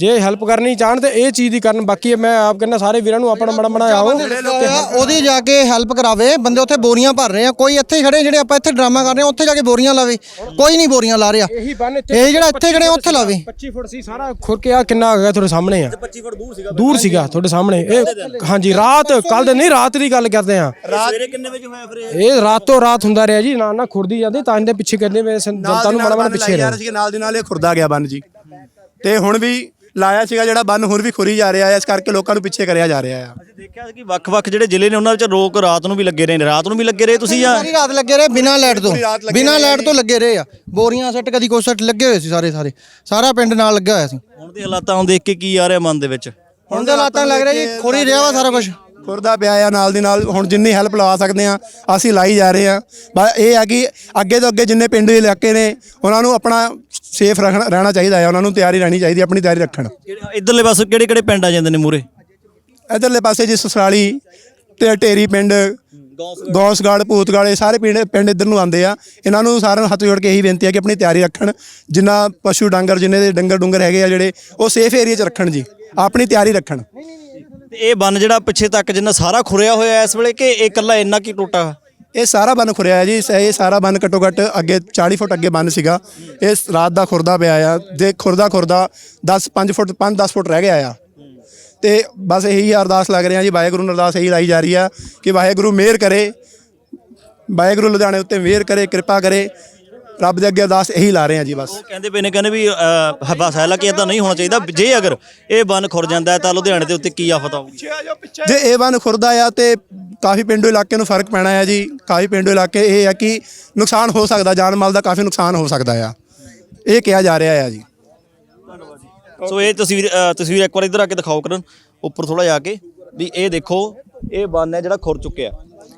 ਜੇ ਹੈਲਪ ਕਰਨੀ ਚਾਹਣ ਤੇ ਇਹ ਚੀਜ਼ ਦੀ ਕਰਨ ਬਾਕੀ ਮੈਂ ਆਪ ਕਹਿੰਦਾ ਸਾਰੇ ਵੀਰਾਂ ਨੂੰ ਆਪਣਾ ਮੜਾ ਮੜਾ ਆਓ। ਉਹਦੀ ਜਾ ਕੇ ਹੈਲਪ ਕਰਾਵੇ ਬੰਦੇ ਉੱਥੇ ਬੋਰੀਆਂ ਭਰ ਰਹੇ ਆ ਕੋਈ ਇੱਥੇ ਹੀ ਖੜੇ ਜਿਹੜੇ ਆਪਾਂ ਇੱਥੇ ਡਰਾਮਾ ਕਰ ਰਹੇ ਆ ਉੱਥੇ ਜਾ ਕੇ ਬੋਰੀਆਂ ਲਾਵੇ ਕੋਈ ਨਹੀਂ ਬੋਰੀਆਂ ਲਾ ਰਿਹਾ। ਇਹੀ ਜਿਹੜਾ ਇੱਥੇ ਖੜੇ ਆ, ਉੱਥੇ ਲਾਵੇ। 25 ਫੁੱਟ ਸੀ ਸਾਰਾ ਖੁਰ ਕੇ ਆ ਕਿੰਨਾ ਹੋ ਗਿਆ ਤੁਹਾਡੇ ਸਾਹਮਣੇ ਆ? 25 ਫੁੱਟ ਦੂਰ ਸੀਗਾ ਦੂਰ ਸੀਗਾ ਤੁਹਾਡੇ ਸਾਹਮਣੇ। ਇਹ ਹਾਂਜੀ ਰਾਤ ਕੱਲ ਦੇ ਨਹੀਂ ਰਾਤ ਦੀ ਗੱਲ ਕਰਦੇ ਆ। ਸਵੇਰੇ ਕਿੰਨੇ ਵਜੇ ਹੋਇਆ ਫਿਰ ਇਹ? ਰਾਤੋਂ ਰਾਤ ਹੁੰਦਾ ਰਿਹਾ ਜੀ ਨਾ ਨਾ ਖੁਰਦੀ ਜਾਂਦੀ ਤਾਂ ਇਹਦੇ ਪਿੱਛੇ ਕਹਿੰਦੇ ਮੇਰੇ ਜਨਤਾ ਨੂੰ ਮਾੜਾ ਮਾੜਾ ਪਿੱਛੇ ਯਾਰ ਰਹੋ। ਸੀ ਨਾਲ ਦੀ ਨਾਲ ਇਹ ਖੁਰਦਾ ਗਿਆ ਬੰਨ ਜੀ। ਤੇ ਹੁਣ ਵੀ ਲਾਇਆ ਸੀਗਾ ਜਿਹੜਾ ਬੰਨ ਹੁਣ ਵੀ ਖੁਰੀ ਜਾ ਰਿਹਾ ਹੈ ਇਸ ਕਰਕੇ ਲੋਕਾਂ ਨੂੰ ਪਿੱਛੇ ਕਰਿਆ ਜਾ ਰਿਹਾ ਆ ਅਸੀਂ ਦੇਖਿਆ ਕਿ ਵੱਖ-ਵੱਖ ਜਿਹੜੇ ਜ਼ਿਲ੍ਹੇ ਨੇ ਉਹਨਾਂ ਵਿੱਚ ਲੋਕ ਰਾਤ ਨੂੰ ਵੀ ਲੱਗੇ ਰਹੇ ਨੇ। ਰਾਤ ਨੂੰ ਵੀ ਲੱਗੇ ਰਹੇ ਤੁਸੀਂ ਜਾਂ ਸਾਰੀ ਰਾਤ ਲੱਗੇ ਰਹੇ ਬਿਨਾਂ ਲਾਈਟ ਤੋਂ। ਲੱਗੇ ਬਿਨਾਂ ਲਾਈਟ ਤੋਂ ਲੱਗੇ ਰਹੇ ਆ। ਬੋਰੀਆਂ ਸੱਟ ਕਦੀ ਕੁਛ ਸੱਟ ਲੱਗੇ ਹੋਏ ਸੀ ਸਾਰੇ ਸਾਰੇ। ਸਾਰਾ ਪਿੰਡ ਨਾਲ ਲੱਗਿਆ ਹੋਇਆ ਸੀ। ਹੁਣ ਦੇ ਹਾਲਾਤਾਂ ਨੂੰ ਦੇਖ ਕੇ ਕੀ ਆ ਰਿਹਾ ਮਨ ਦੇ ਵਿੱਚ? ਹੁਣ ਦੇ ਹਾਲਾਤਾਂ ਲੱਗ ਰਿਹਾ ਜੀ ਖੋਰੀ ਰਿਹਾ ਵਾ ਸਾਰਾ ਕੁਝ ਖੁਰਦਾ ਪਿਆ ਆ ਨਾਲ ਦੀ ਨਾਲ ਹੁਣ ਜਿੰਨੀ ਹੈਲਪ ਲਵਾ ਸਕਦੇ ਆ ਅਸੀਂ ਲਾਈ ਜਾ ਰਹੇ ਆ। ਬਸ ਇਹ ਆ ਕਿ ਅੱਗੇ ਤੋਂ ਅੱਗੇ ਜਿੰਨੇ ਪਿੰਡ ਦੇ ਇਲਾਕੇ ਨੇ ਉਹਨਾਂ ਨੂੰ ਆਪਣਾ ਸੇਫ ਰੱਖਣਾ ਰਹਿਣਾ ਚਾਹੀਦਾ ਹੈ ਉਹਨਾਂ ਨੂੰ ਤਿਆਰੀ ਰਹਿਣੀ ਚਾਹੀਦੀ ਆਪਣੀ ਤਿਆਰੀ ਰੱਖਣ। ਕਿਹੜੇ- ਇੱਧਰਲੇ ਪਾਸੇ ਕਿਹੜੇ-ਕਿਹੜੇ ਪਿੰਡ ਆ ਜਾਂਦੇ ਨੇ ਮੂਰੇ ਇਧਰਲੇ ਪਾਸੇ ਜੀ ਸਸਰਾਲੀ ਤੇ ਢੇਰੀ ਪਿੰਡ ਗੌਸਗੜ ਇਹ ਸਾਰੇ ਪਿੰਡ ਪਿੰਡ ਇੱਧਰ ਨੂੰ ਆਉਂਦੇ ਆ। ਇਹਨਾਂ ਨੂੰ ਸਾਰਿਆਂ ਨੂੰ ਹੱਥ ਜੋੜ ਕੇ ਇਹੀ ਬੇਨਤੀ ਹੈ ਕਿ ਆਪਣੀ ਤਿਆਰੀ ਰੱਖਣ। ਜਿੰਨਾ ਪਸ਼ੂ ਡੰਗਰ ਜਿੰਨੇ ਦੇ ਡੰਗਰ ਡੁੰਗਰ ਹੈਗੇ ਆ ਜਿਹੜੇ ਉਹ ਸੇਫ ਏਰੀਆ 'ਚ ਰੱਖਣ ਜੀ। ਆਪਣੀ ਤਿਆਰੀ ਰੱਖਣ। ਤੇ ਇਹ ਬੰਨ ਜਿਹੜਾ ਪਿੱਛੇ ਤੱਕ ਜਿੰਨਾ ਸਾਰਾ ਖੁਰਿਆ ਹੋਇਆ ਇਸ ਵੇਲੇ ਕਿ ਇਹ ਇਕੱਲਾ ਇੰਨਾ ਕੀ ਟੁੱਟਾ? ਇਹ ਸਾਰਾ ਬੰਨ ਖੁਰਿਆ ਹੈ ਜੀ। ਇਸ- ਇਹ ਸਾਰਾ ਬੰਨ ਘੱਟੋ ਘੱਟ ਅੱਗੇ 40 ਫੁੱਟ ਅੱਗੇ ਬੰਨ ਸੀਗਾ। ਇਹ ਰਾਤ ਦਾ ਖੁਰਦਾ ਪਿਆ ਆ। ਜੇ ਖੁਰਦਾ ਖੁਰਦਾ 10 5 ਫੁੱਟ 5 10 ਫੁੱਟ ਰਹਿ ਗਿਆ ਆ। ਤੇ ਬਸ ਇਹੀ ਅਰਦਾਸ ਲੱਗ ਰਿਹਾ ਜੀ। ਵਾਹਿਗੁਰੂ ਨੂੰ ਅਰਦਾਸ ਇਹੀ ਲਾਈ ਜਾ ਰਹੀ ਆ ਕਿ ਵਾਹਿਗੁਰੂ ਮਿਹਰ ਕਰੇ। ਵਾਹਿਗੁਰੂ ਲੁਧਿਆਣੇ ਉੱਤੇ ਮਿਹਰ ਕਰੇ, ਕਿਰਪਾ ਕਰੇ। ਰੱਬ ਦੇ ਅੱਗੇ ਅਰਦਾਸ ਇਹੀ ਲਾ ਰਹੇ ਹਾਂ ਜੀ ਬਸ। ਉਹ ਕਹਿੰਦੇ ਪਏ ਨੇ ਕਹਿੰਦੇ ਵੀ ਅਹ, ਬਸ ਹਾਲਾਂਕਿ ਇਦਾਂ ਨਹੀਂ ਹੋਣਾ ਚਾਹੀਦਾ? ਜੇ ਅਗਰ ਇਹ ਬੰਨ ਖੁਰ ਜਾਂਦਾ ਤਾਂ ਲੁਧਿਆਣੇ ਦੇ ਉੱਤੇ ਕੀ ਆਫਤ ਆਊਗੀ? ਜੇ ਇਹ ਬੰਨ ਖੁਰਦਾ ਆ ਤੇ ਕਾਫੀ ਪਿੰਡੂ ਇਲਾਕੇ ਨੂੰ ਫ਼ਰਕ ਪੈਣਾ ਹੈ ਜੀ। ਕਾਫੀ ਪਿੰਡੂ ਇਲਾਕੇ ਇਹ ਹੈ ਕਿ ਨੁਕਸਾਨ ਹੋ ਸਕਦਾ ਜਾਨ ਮਾਲ ਦਾ ਕਾਫੀ ਨੁਕਸਾਨ ਹੋ ਸਕਦਾ ਆ। ਇਹ ਕਿਹਾ ਜਾ ਰਿਹਾ ਹੈ ਜੀ। ਸੋ ਇਹ ਤਸਵੀਰ ਤਸਵੀਰ ਇੱਕ ਵਾਰ ਇੱਧਰ ਆ ਕੇ ਦਿਖਾਓ ਕਰਨ ਉੱਪਰ ਥੋੜਾ ਜਾ ਕੇ। ਵੀ ਇਹ ਦੇਖੋ ਇਹ ਬੰਨ ਹੈ ਜਿਹੜਾ ਖੁਰ ਚੁੱਕਿਆ।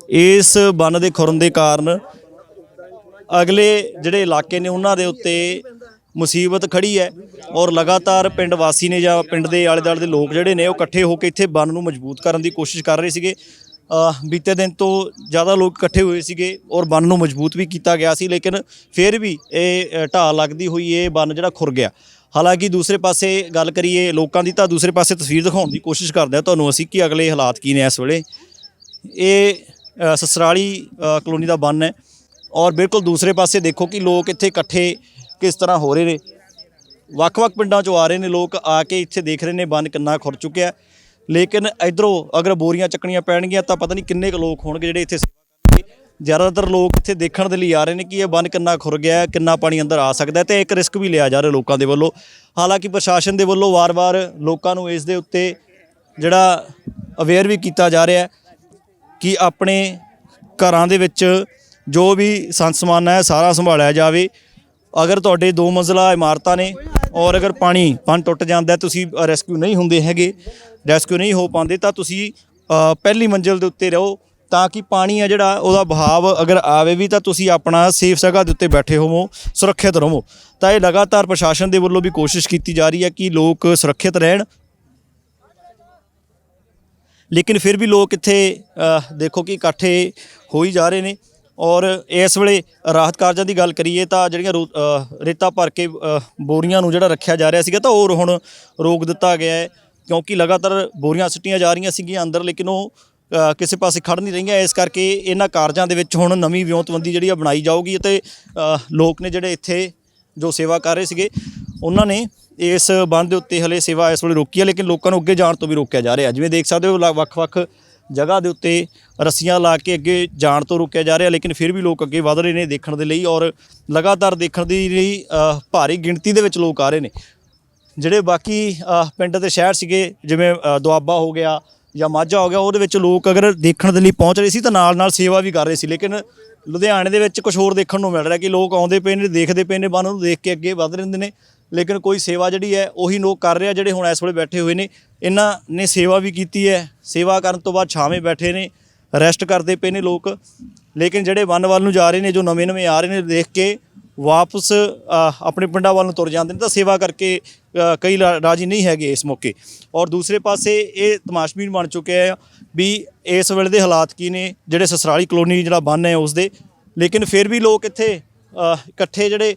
ਇਸ ਬੰਨ ਦੇ ਖੁਰਨ ਦੇ ਕਾਰਨ ਅਗਲੇ ਜਿਹੜੇ ਇਲਾਕੇ ਨੇ ਉਹਨਾਂ ਦੇ ਉੱਤੇ ਮੁਸੀਬਤ ਖੜੀ ਹੈ ਔਰ ਲਗਾਤਾਰ ਪਿੰਡ ਵਾਸੀ ਨੇ ਜਾਂ ਪਿੰਡ ਦੇ ਆਲੇ ਦੁਆਲੇ ਦੇ ਲੋਕ ਜਿਹੜੇ ਨੇ ਉਹ ਇਕੱਠੇ ਹੋ ਕੇ ਇੱਥੇ ਬੰਨ ਨੂੰ ਮਜ਼ਬੂਤ ਕਰਨ ਦੀ ਕੋਸ਼ਿਸ਼ ਕਰ ਰਹੇ ਸੀਗੇ। ਬੀਤੇ ਦਿਨ ਤੋਂ ਜ਼ਿਆਦਾ ਲੋਕ ਇਕੱਠੇ ਹੋਏ ਸੀਗੇ ਔਰ ਬੰਨ ਨੂੰ ਮਜ਼ਬੂਤ ਵੀ ਕੀਤਾ ਗਿਆ ਸੀ, ਲੇਕਿਨ ਫਿਰ ਵੀ ਇਹ ਢਾਹ ਲੱਗਦੀ ਹੋਈ ਇਹ ਬੰਨ ਜਿਹੜਾ ਖੁਰ ਗਿਆ। ਹਾਲਾਂਕਿ ਦੂਸਰੇ ਪਾਸੇ ਗੱਲ ਕਰੀਏ ਲੋਕਾਂ ਦੀ ਤਾਂ ਦੂਸਰੇ ਪਾਸੇ ਤਸਵੀਰ ਦਿਖਾਉਣ ਦੀ ਕੋਸ਼ਿਸ਼ ਕਰਦੇ ਆ, ਤੁਹਾਨੂੰ ਅਸੀਂ ਕਿ ਅਗਲੇ ਹਾਲਾਤ ਕੀ ਨੇ ਇਸ ਵੇਲੇ। ਇਹ ਸਸਰਾਲੀ ਕਲੋਨੀ ਦਾ ਬੰਨ ਹੈ। ਔਰ ਬਿਲਕੁਲ ਦੂਸਰੇ ਪਾਸੇ ਦੇਖੋ ਕਿ ਲੋਕ ਇੱਥੇ ਇਕੱਠੇ ਕਿਸ ਤਰ੍ਹਾਂ ਹੋ ਰਹੇ ਨੇ। ਵੱਖ-ਵੱਖ ਪਿੰਡਾਂ ਚੋਂ ਆ ਰਹੇ ਨੇ ਲੋਕ, ਆ ਕੇ ਇੱਥੇ ਦੇਖ ਰਹੇ ਨੇ, ਬੰਨ ਕਿੰਨਾ ਖੁਰ ਚੁੱਕਿਆ। ਲੇਕਿਨ ਇਧਰੋਂ ਅਗਰ ਬੋਰੀਆਂ ਚੱਕਣੀਆਂ ਪੈਣਗੀਆਂ ਤਾਂ ਪਤਾ ਨਹੀਂ ਕਿੰਨੇ ਕੁ ਲੋਕ ਹੋਣਗੇ ਜਿਹੜੇ ਇੱਥੇ ਸੇਵਾ ਕਰਨਗੇ ਜ਼ਿਆਦਾਤਰ ਲੋਕ ਇੱਥੇ ਦੇਖਣ ਦੇ ਲਈ ਆ ਰਹੇ ਨੇ ਕਿ ਇਹ ਬੰਨ ਕਿੰਨਾ ਖੁਰ ਗਿਆ, ਕਿੰਨਾ ਪਾਣੀ ਅੰਦਰ ਆ ਸਕਦਾ ਹੈ ਤੇ ਇੱਕ ਰਿਸਕ ਵੀ ਲਿਆ ਜਾ ਰਿਹਾ ਲੋਕਾਂ ਦੇ ਵੱਲੋਂ। ਹਾਲਾਂਕਿ ਪ੍ਰਸ਼ਾਸਨ ਦੇ ਵੱਲੋਂ ਵਾਰ-ਵਾਰ ਲੋਕਾਂ ਨੂੰ ਇਸ ਦੇ ਉੱਤੇ ਜਿਹੜਾ ਅਵੇਅਰ ਵੀ ਕੀਤਾ ਜਾ ਰਿਹਾ ਕਿ ਆਪਣੇ ਘਰਾਂ ਦੇ ਵਿੱਚ ਜੋ ਵੀ ਸੰਦ ਸਮਾਨ ਹੈ, ਸਾਰਾ ਸੰਭਾਲਿਆ ਜਾਵੇ। ਅਗਰ ਤੁਹਾਡੇ ਦੋ ਮੰਜ਼ਲਾ ਇਮਾਰਤਾਂ ਨੇ ਔਰ ਅਗਰ ਪਾਣੀ ਪਨ ਟੁੱਟ ਜਾਂਦਾ, ਤੁਸੀਂ ਰੈਸਕਿਊ ਨਹੀਂ ਹੁੰਦੇ ਹੈਗੇ ਰੈਸਕਿਊ ਨਹੀਂ ਹੋ ਪਾਉਂਦੇ, ਤਾਂ ਤੁਸੀਂ ਪਹਿਲੀ ਮੰਜ਼ਿਲ ਦੇ ਉੱਤੇ ਰਹੋ ਤਾਂ ਕਿ ਪਾਣੀ ਆ ਜਿਹੜਾ, ਉਹਦਾ ਬਹਾਵ ਅਗਰ ਆਵੇ ਵੀ ਤਾਂ ਤੁਸੀਂ ਆਪਣਾ ਸੇਫ ਜਗ੍ਹਾ ਦੇ ਉੱਤੇ ਬੈਠੇ ਹੋਵੋ, ਸੁਰੱਖਿਅਤ ਰਹੋ। ਤਾਂ ਇਹ ਲਗਾਤਾਰ ਪ੍ਰਸ਼ਾਸਨ ਦੇ ਵੱਲੋਂ ਵੀ ਕੋਸ਼ਿਸ਼ ਕੀਤੀ ਜਾ ਰਹੀ ਹੈ ਕਿ ਲੋਕ ਸੁਰੱਖਿਅਤ ਰਹਿਣ। ਲੇਕਿਨ ਫਿਰ ਵੀ ਲੋਕ ਇੱਥੇ ਦੇਖੋ ਕਿ ਇਕੱਠੇ ਹੋ ਹੀ ਜਾ ਰਹੇ ਨੇ। ਔਰ ਇਸ ਵੇਲੇ ਰਾਹਤ ਕਾਰਜਾਂ ਦੀ ਗੱਲ ਕਰੀਏ ਤਾਂ ਜਿਹੜੀਆਂ ਰੋ- ਰੇਤਾ ਭਰ ਕੇ ਬੋਰੀਆਂ ਨੂੰ ਜਿਹੜਾ ਰੱਖਿਆ ਜਾ ਰਿਹਾ ਸੀਗਾ ਤਾਂ ਉਹ ਹੁਣ ਰੋਕ ਦਿੱਤਾ ਗਿਆ ਹੈ, ਕਿਉਂਕਿ ਲਗਾਤਾਰ ਬੋਰੀਆਂ ਸਿੱਟੀਆਂ ਜਾ ਰਹੀਆਂ ਸੀਗੀਆਂ ਅੰਦਰ, ਲੇਕਿਨ ਉਹ ਕਿਸੇ ਪਾਸੇ ਖੜ ਨਹੀਂ ਰਹੀਆਂ। ਇਸ ਕਰਕੇ ਇਹਨਾਂ ਕਾਰਜਾਂ ਦੇ ਵਿੱਚ ਹੁਣ ਨਵੀਂ ਵਿਉਂਤਬੰਦੀ ਜਿਹੜੀ ਆ ਬਣਾਈ ਜਾਊਗੀ ਅਤੇ ਲੋਕ ਨੇ ਜਿਹੜੇ ਇੱਥੇ ਜੋ ਸੇਵਾ ਕਰ ਰਹੇ ਸੀਗੇ, ਉਹਨਾਂ ਨੇ ਇਸ ਬੰਦ ਦੇ ਉੱਤੇ ਹਲੇ ਸੇਵਾ ਇਸ ਵੇਲੇ ਰੋਕੀ ਹੈ, ਲੇਕਿਨ ਲੋਕਾਂ ਨੂੰ ਅੱਗੇ ਜਾਣ ਤੋਂ ਵੀ ਰੋਕਿਆ ਜਾ ਰਿਹਾ। ਜਿਵੇਂ ਦੇਖ ਸਕਦੇ ਹੋ, ਲ- ਵੱਖ-ਵੱਖ ਜਗ੍ਹਾ ਦੇ ਉੱਤੇ ਰੱਸੀਆਂ ਲਾ ਕੇ ਅੱਗੇ ਜਾਣ ਤੋਂ ਰੋਕਿਆ ਜਾ ਰਿਹਾ, ਲੇਕਿਨ ਫਿਰ ਵੀ ਲੋਕ ਅੱਗੇ ਵਧ ਰਹੇ ਨੇ ਦੇਖਣ ਦੇ ਲਈ ਔਰ ਲਗਾਤਾਰ ਦੇਖਣ ਦੀ ਲਈ ਭਾਰੀ ਗਿਣਤੀ ਦੇ ਵਿੱਚ ਲੋਕ ਆ ਰਹੇ ਨੇ। ਜਿਹੜੇ ਬਾਕੀ ਪਿੰਡ ਤੇ ਸ਼ਹਿਰ ਸੀਗੇ, ਜਿਵੇਂ ਦੁਆਬਾ ਹੋ ਗਿਆ ਜਾਂ ਮਾਝਾ ਹੋ ਗਿਆ, ਉਹਦੇ ਵਿੱਚ ਲੋਕ ਅਗਰ ਦੇਖਣ ਦੇ ਲਈ ਪਹੁੰਚ ਰਹੇ ਸੀ ਤਾਂ ਨਾਲ ਨਾਲ ਸੇਵਾ ਵੀ ਕਰ ਰਹੇ ਸੀ, ਲੇਕਿਨ ਲੁਧਿਆਣੇ ਦੇ ਵਿੱਚ ਕੁਝ ਹੋਰ ਦੇਖਣ ਨੂੰ ਮਿਲ ਰਿਹਾ ਕਿ ਲੋਕ ਆਉਂਦੇ ਪਏ ਨੇ, ਦੇਖਦੇ ਪਏ ਨੇ, ਬੰਨ ਨੂੰ ਦੇਖ ਕੇ ਅੱਗੇ ਵਧ ਰਹਿੰਦੇ ਨੇ। ਲੇਕਿਨ ਕੋਈ ਸੇਵਾ ਜਿਹੜੀ ਹੈ, ਉਹੀ ਲੋਕ ਕਰ ਰਹੇ ਆ ਜਿਹੜੇ ਹੁਣ ਇਸ ਵੇਲੇ ਬੈਠੇ ਹੋਏ ਨੇ। ਇਹਨਾਂ ਨੇ ਸੇਵਾ ਵੀ ਕੀਤੀ ਹੈ। ਸੇਵਾ ਕਰਨ ਤੋਂ ਬਾਅਦ ਛਾਵੇਂ ਬੈਠੇ ਨੇ ਰੈਸਟ ਕਰਦੇ ਪਏ ਨੇ ਲੋਕ। ਲੇਕਿਨ ਜਿਹੜੇ ਬੰਨ ਵੱਲ ਨੂੰ ਜਾ ਰਹੇ ਨੇ, ਜੋ ਨਵੇਂ ਨਵੇਂ ਆ ਰਹੇ ਨੇ, ਦੇਖ ਕੇ ਵਾਪਸ ਆਪਣੇ ਪਿੰਡਾਂ ਵੱਲ ਨੂੰ ਤੁਰ ਜਾਂਦੇ ਨੇ, ਤਾਂ ਸੇਵਾ ਕਰਕੇ ਕਈ ਰਾ- ਰਾਜੀ ਨਹੀਂ ਹੈਗੇ ਇਸ ਮੌਕੇ। ਔਰ ਦੂਸਰੇ ਪਾਸੇ ਇਹ ਤਮਾਸ਼ਬੀਨ ਬਣ ਚੁੱਕਿਆ ਹੈ ਵੀ ਇਸ ਵੇਲੇ ਦੇ ਹਾਲਾਤ ਕੀ ਨੇ, ਜਿਹੜੇ ਸਸਰਾਲੀ ਕਲੋਨੀ ਜਿਹੜਾ ਬੰਨ ਹੈ ਉਸ ਦੇ ਲੇਕਿਨ ਫਿਰ ਵੀ ਲੋਕ ਇੱਥੇ ਇਕੱਠੇ ਜਿਹੜੇ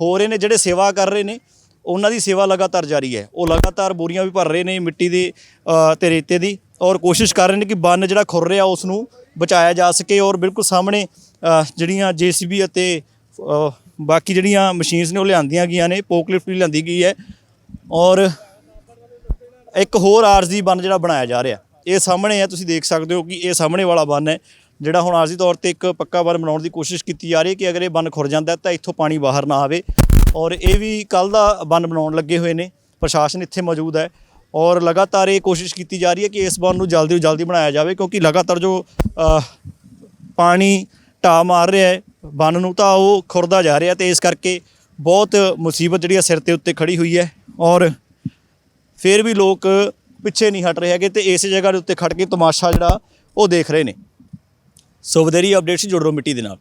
ਹੋ ਰਹੇ ਨੇ, ਜਿਹੜੇ ਸੇਵਾ ਕਰ ਰਹੇ ਨੇ ਉਹਨਾਂ ਦੀ ਸੇਵਾ ਲਗਾਤਾਰ ਜਾਰੀ ਹੈ। ਉਹ ਲਗਾਤਾਰ ਬੋਰੀਆਂ ਵੀ ਭਰ ਰਹੇ ਨੇ ਮਿੱਟੀ ਦੀ ਅ, ਤੇ ਰੇਤੇ ਦੀ ਔਰ ਕੋਸ਼ਿਸ਼ ਕਰ ਰਹੇ ਨੇ ਕਿ ਬੰਨ ਜਿਹੜਾ ਖੁਰ ਰਿਹਾ ਉਸ ਨੂੰ ਬਚਾਇਆ ਜਾ ਸਕੇ ਔਰ ਬਿਲਕੁਲ ਸਾਹਮਣੇ ਅ, ਜਿਹੜੀਆਂ ਜੀਸੀਬੀ ਅਤੇ ਬਾਕੀ ਜਿਹੜੀਆਂ ਮਸ਼ੀਨਸ ਨੇ ਉਹ ਲਿਆਂਦੀਆਂ ਗਈਆਂ ਨੇ ਪੋਕਲਿਫਟ ਵੀ ਲਿਆਂਦੀ ਗਈ ਹੈ ਔਰ ਇੱਕ ਹੋਰ ਆਰਜ਼ੀ ਬੰਨ ਜਿਹੜਾ ਬਣਾਇਆ ਜਾ ਰਿਹਾ। ਇਹ ਸਾਹਮਣੇ ਹੈ ਤੁਸੀਂ ਦੇਖ ਸਕਦੇ ਹੋ ਕਿ ਇਹ ਸਾਹਮਣੇ ਵਾਲਾ ਬੰਨ ਹੈ ਜਿਹੜਾ ਹੁਣ ਆਰਜ਼ੀ ਤੌਰ ਤੇ ਇੱਕ ਪੱਕਾ ਬੰਨ ਬਣਾਉਣ ਦੀ ਕੋਸ਼ਿਸ਼ ਕੀਤੀ ਜਾ ਰਹੀ ਹੈ ਕਿ ਅਗਰ ਇਹ ਬੰਨ ਖੁਰ ਜਾਂਦਾ ਤਾਂ ਇੱਥੋਂ ਪਾਣੀ ਬਾਹਰ ਨਾ ਆਵੇ। ਔਰ ਇਹ ਵੀ ਕੱਲ ਦਾ ਬੰਨ ਬਣਾਉਣ ਲੱਗੇ ਹੋਏ ਨੇ, ਪ੍ਰਸ਼ਾਸਨ ਇੱਥੇ ਮੌਜੂਦ ਹੈ ਔਰ ਲਗਾਤਾਰ ਇਹ ਕੋਸ਼ਿਸ਼ ਕੀਤੀ ਜਾ ਰਹੀ ਹੈ ਕਿ ਇਸ ਬੰਨ ਨੂੰ ਜਲਦੀ ਤੋਂ ਜਲਦੀ ਬਣਾਇਆ ਜਾਵੇ ਕਿਉਂਕਿ ਲਗਾਤਾਰ ਜੋ ਪਾਣੀ ਢਾਹ ਮਾਰ ਰਿਹਾ ਹੈ ਬੰਨ ਨੂੰ ਤਾਂ ਉਹ ਖੁਰਦਾ ਜਾ ਰਿਹਾ ਤੇ ਇਸ ਕਰਕੇ ਬਹੁਤ ਮੁਸੀਬਤ ਜਿਹੜੀ ਆ ਸਿਰ ਤੇ ਉੱਤੇ ਖੜੀ ਹੋਈ ਹੈ ਔਰ ਫਿਰ ਵੀ ਲੋਕ ਪਿੱਛੇ ਨਹੀਂ ਹਟ ਰਹੇ ਹੈਗੇ ਤੇ ਇਸ ਜਗ੍ਹਾ ਦੇ ਉੱਤੇ ਖੜ ਕੇ ਤਮਾਸ਼ਾ ਜਿਹੜਾ ਉਹ ਦੇਖ ਰਹੇ ਨੇ। ਸੋ ਵਧੇਰੀ ਅਪਡੇਟਸ ਜੁੜ ਰਹੋ ਮਿੱਟੀ ਦੇ ਨਾਲ।